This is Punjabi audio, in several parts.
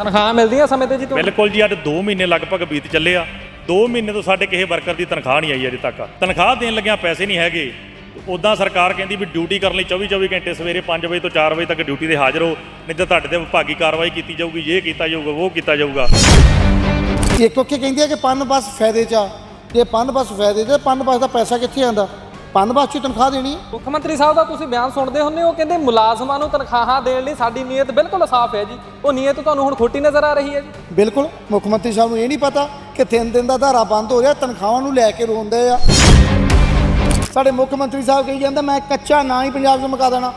ਤਨਖਾਹ ਮਿਲਦੀਆਂ ਸਮੇਂ ਤੇ ਜੀ ਤੁਹਾਨੂੰ? ਬਿਲਕੁਲ ਜੀ ਅੱਜ 2 ਮਹੀਨੇ ਲਗਭਗ ਬੀਤ ਚੱਲੇ ਆ। 2 ਮਹੀਨੇ ਤੋਂ ਸਾਡੇ ਕਿਸੇ ਵਰਕਰ ਦੀ ਤਨਖਾਹ ਨਹੀਂ ਆਈ ਅਜੇ ਤੱਕ। ਤਨਖਾਹ ਦੇਣ ਲੱਗਿਆਂ ਪੈਸੇ ਨਹੀਂ ਹੈਗੇ। ਉਦਾਂ ਸਰਕਾਰ ਕਹਿੰਦੀ ਵੀ ਡਿਊਟੀ ਕਰਨ ਲਈ 24 24 ਘੰਟੇ ਸਵੇਰੇ 5 ਵਜੇ ਤੋਂ 4 ਵਜੇ ਤੱਕ ਡਿਊਟੀ ਤੇ ਹਾਜ਼ਰ ਹੋ ਨਹੀਂ ਤਾਂ ਤੁਹਾਡੇ ਤੇ ਵਿਭਾਗੀ ਕਾਰਵਾਈ ਕੀਤੀ ਜਾਊਗੀ ਇਹ ਕੀਤਾ ਜਾਊਗਾ ਉਹ ਕੀਤਾ ਜਾਊਗਾ। ਇੱਕ ਔਕੇ ਕਹਿੰਦੀ ਹੈ ਕਿ ਪਨ ਬੱਸ ਫਾਇਦੇ ਚ ਆ। ਜੇ ਪਨ ਬੱਸ ਫਾਇਦੇ ਤੇ ਪਨ ਬੱਸ ਦਾ ਪੈਸਾ ਕਿੱਥੇ ਆਂਦਾ ਪਨ ਬੱਸ 'ਚ ਤਨਖਾਹ ਦੇਣੀ ਹੈ। ਮੁੱਖ ਮੰਤਰੀ ਸਾਹਿਬ ਦਾ ਤੁਸੀਂ ਬਿਆਨ ਸੁਣਦੇ ਹੁੰਦੇ ਹੋ ਕਹਿੰਦੇ ਮੁਲਾਜ਼ਮਾਂ ਨੂੰ ਤਨਖਾਹਾਂ ਦੇਣ ਲਈ ਸਾਡੀ ਨੀਅਤ ਬਿਲਕੁਲ ਸਾਫ਼ ਹੈ ਜੀ। ਉਹ ਨੀਅਤ ਤੁਹਾਨੂੰ ਹੁਣ ਖੋਟੀ ਨਜ਼ਰ ਆ ਰਹੀ ਹੈ ਜੀ। ਬਿਲਕੁਲ ਮੁੱਖ ਮੰਤਰੀ ਸਾਹਿਬ ਨੂੰ ਇਹ ਨਹੀਂ ਪਤਾ ਕਿ ਤਿੰਨ ਦਿਨ ਦਾ ਧਾਰਾ ਬੰਦ ਹੋ ਰਿਹਾ ਤਨਖਾਹਾਂ ਨੂੰ ਲੈ ਕੇ ਰੋਂਦੇ ਆ। ਸਾਡੇ ਮੁੱਖ ਮੰਤਰੀ ਸਾਹਿਬ ਕਹੀ ਜਾਂਦਾ ਮੈਂ ਕੱਚਾ ਨਾ ਹੀ ਪੰਜਾਬ 'ਚ ਮੁਕਾ ਦੇਣਾ।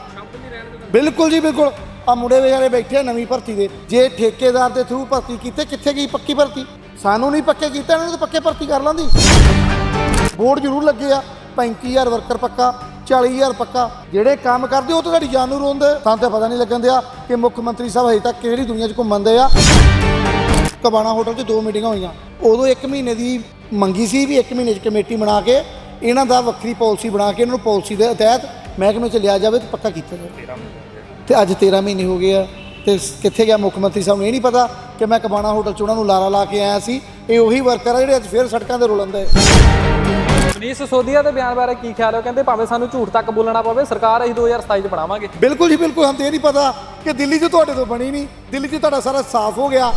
ਬਿਲਕੁਲ ਜੀ ਬਿਲਕੁਲ। ਆ ਮੁੰਡੇ ਵਿਚਾਰੇ ਬੈਠੇ ਆ ਨਵੀਂ ਭਰਤੀ ਦੇ। ਜੇ ਠੇਕੇਦਾਰ ਦੇ ਥਰੂ ਭਰਤੀ ਕੀਤੇ ਕਿੱਥੇ ਗਈ ਪੱਕੀ ਭਰਤੀ? ਸਾਨੂੰ ਨਹੀਂ ਪੱਕੇ ਕੀਤਾ ਇਹਨਾਂ ਨੂੰ ਤਾਂ ਪੱਕੇ ਭਰਤੀ ਕਰ ਲਾਂਦੀ। ਬੋਰਡ ਜ਼ਰੂਰ ਲੱਗੇ ਆ। 35000 ਵਰਕਰ ਪੱਕਾ 40000 ਪੱਕਾ। ਜਿਹੜੇ ਕੰਮ ਕਰਦੇ ਉਹ ਤਾਂ ਤੁਹਾਡੀ ਜਾਨ ਨੂੰ ਰੋਂਦੇ। ਤਾਂ ਤਾਂ ਪਤਾ ਨਹੀਂ ਲੱਗਣ ਦਿਆ ਕਿ ਮੁੱਖ ਮੰਤਰੀ ਸਾਹਿਬ ਹਜੇ ਤੱਕ ਕਿਹੜੀ ਦੁਨੀਆ 'ਚ ਘੁੰਮਣ ਦੇ ਆ। ਕਬਾਣਾ ਹੋਟਲ 'ਚ ਦੋ ਮੀਟਿੰਗਾਂ ਹੋਈਆਂ। ਉਦੋਂ 1 ਮਹੀਨੇ ਦੀ ਮੰਗੀ ਸੀ ਵੀ 1 ਮਹੀਨੇ 'ਚ ਕਮੇਟੀ ਬਣਾ ਕੇ ਇਹਨਾਂ ਦਾ ਵੱਖਰੀ ਪਾਲਿਸੀ ਬਣਾ ਕੇ ਇਹਨਾਂ ਨੂੰ ਪਾਲਿਸੀ ਦੇ ਤਹਿਤ ਮਹਿਕਮੇ 'ਚ ਲਿਆ ਜਾਵੇ ਤੇ ਪੱਕਾ ਕੀਤਾ ਜਾਵੇ। ਤੇ ਅੱਜ 13 ਮਹੀਨੇ ਹੋ ਗਏ ਆ। ਤੇ ਕਿੱਥੇ ਗਿਆ ਮੁੱਖ ਮੰਤਰੀ ਸਾਹਿਬ ਨੂੰ ਇਹ ਨਹੀਂ ਪਤਾ ਕਿ ਮੈਂ ਕਬਾਣਾ ਹੋਟਲ 'ਚ ਉਹਨਾਂ ਨੂੰ ਲਾਰਾ ਲਾ ਕੇ ਆਇਆ ਸੀ। ਇਹ ਉਹੀ ਵਰਕਰ ਆ ਜਿਹੜੇ ਅੱਜ ਫੇਰ ਸੜਕਾਂ ਤੇ ਰੁਲਣ ਦੇ ਮਨੀਸ਼ ਸਿਸੋਦੀਆ ਦੇ ਬਿਆਨ ਬਾਰੇ ਕੀ ਖਿਆਲ ਹੈ? ਕਹਿੰਦੇ ਭਾਵੇਂ ਸਾਨੂੰ ਝੂਠ ਤੱਕ ਬੋਲਣਾ ਪਵੇ ਸਰਕਾਰ ਅਸੀਂ 2027 ਚ ਬਣਾਵਾਂਗੇ। ਬਿਲਕੁਲ ਜੀ ਬਿਲਕੁਲ। ਹਮ ਤੇ ਇਹ ਨਹੀਂ ਪਤਾ ਕਿ ਦਿੱਲੀ 'ਚ ਤੁਹਾਡੇ ਤੋਂ ਬਣੀ ਨਹੀਂ। ਦਿੱਲੀ 'ਚ ਤੁਹਾਡਾ ਸਾਰਾ ਸਾਫ਼ ਹੋ ਗਿਆ।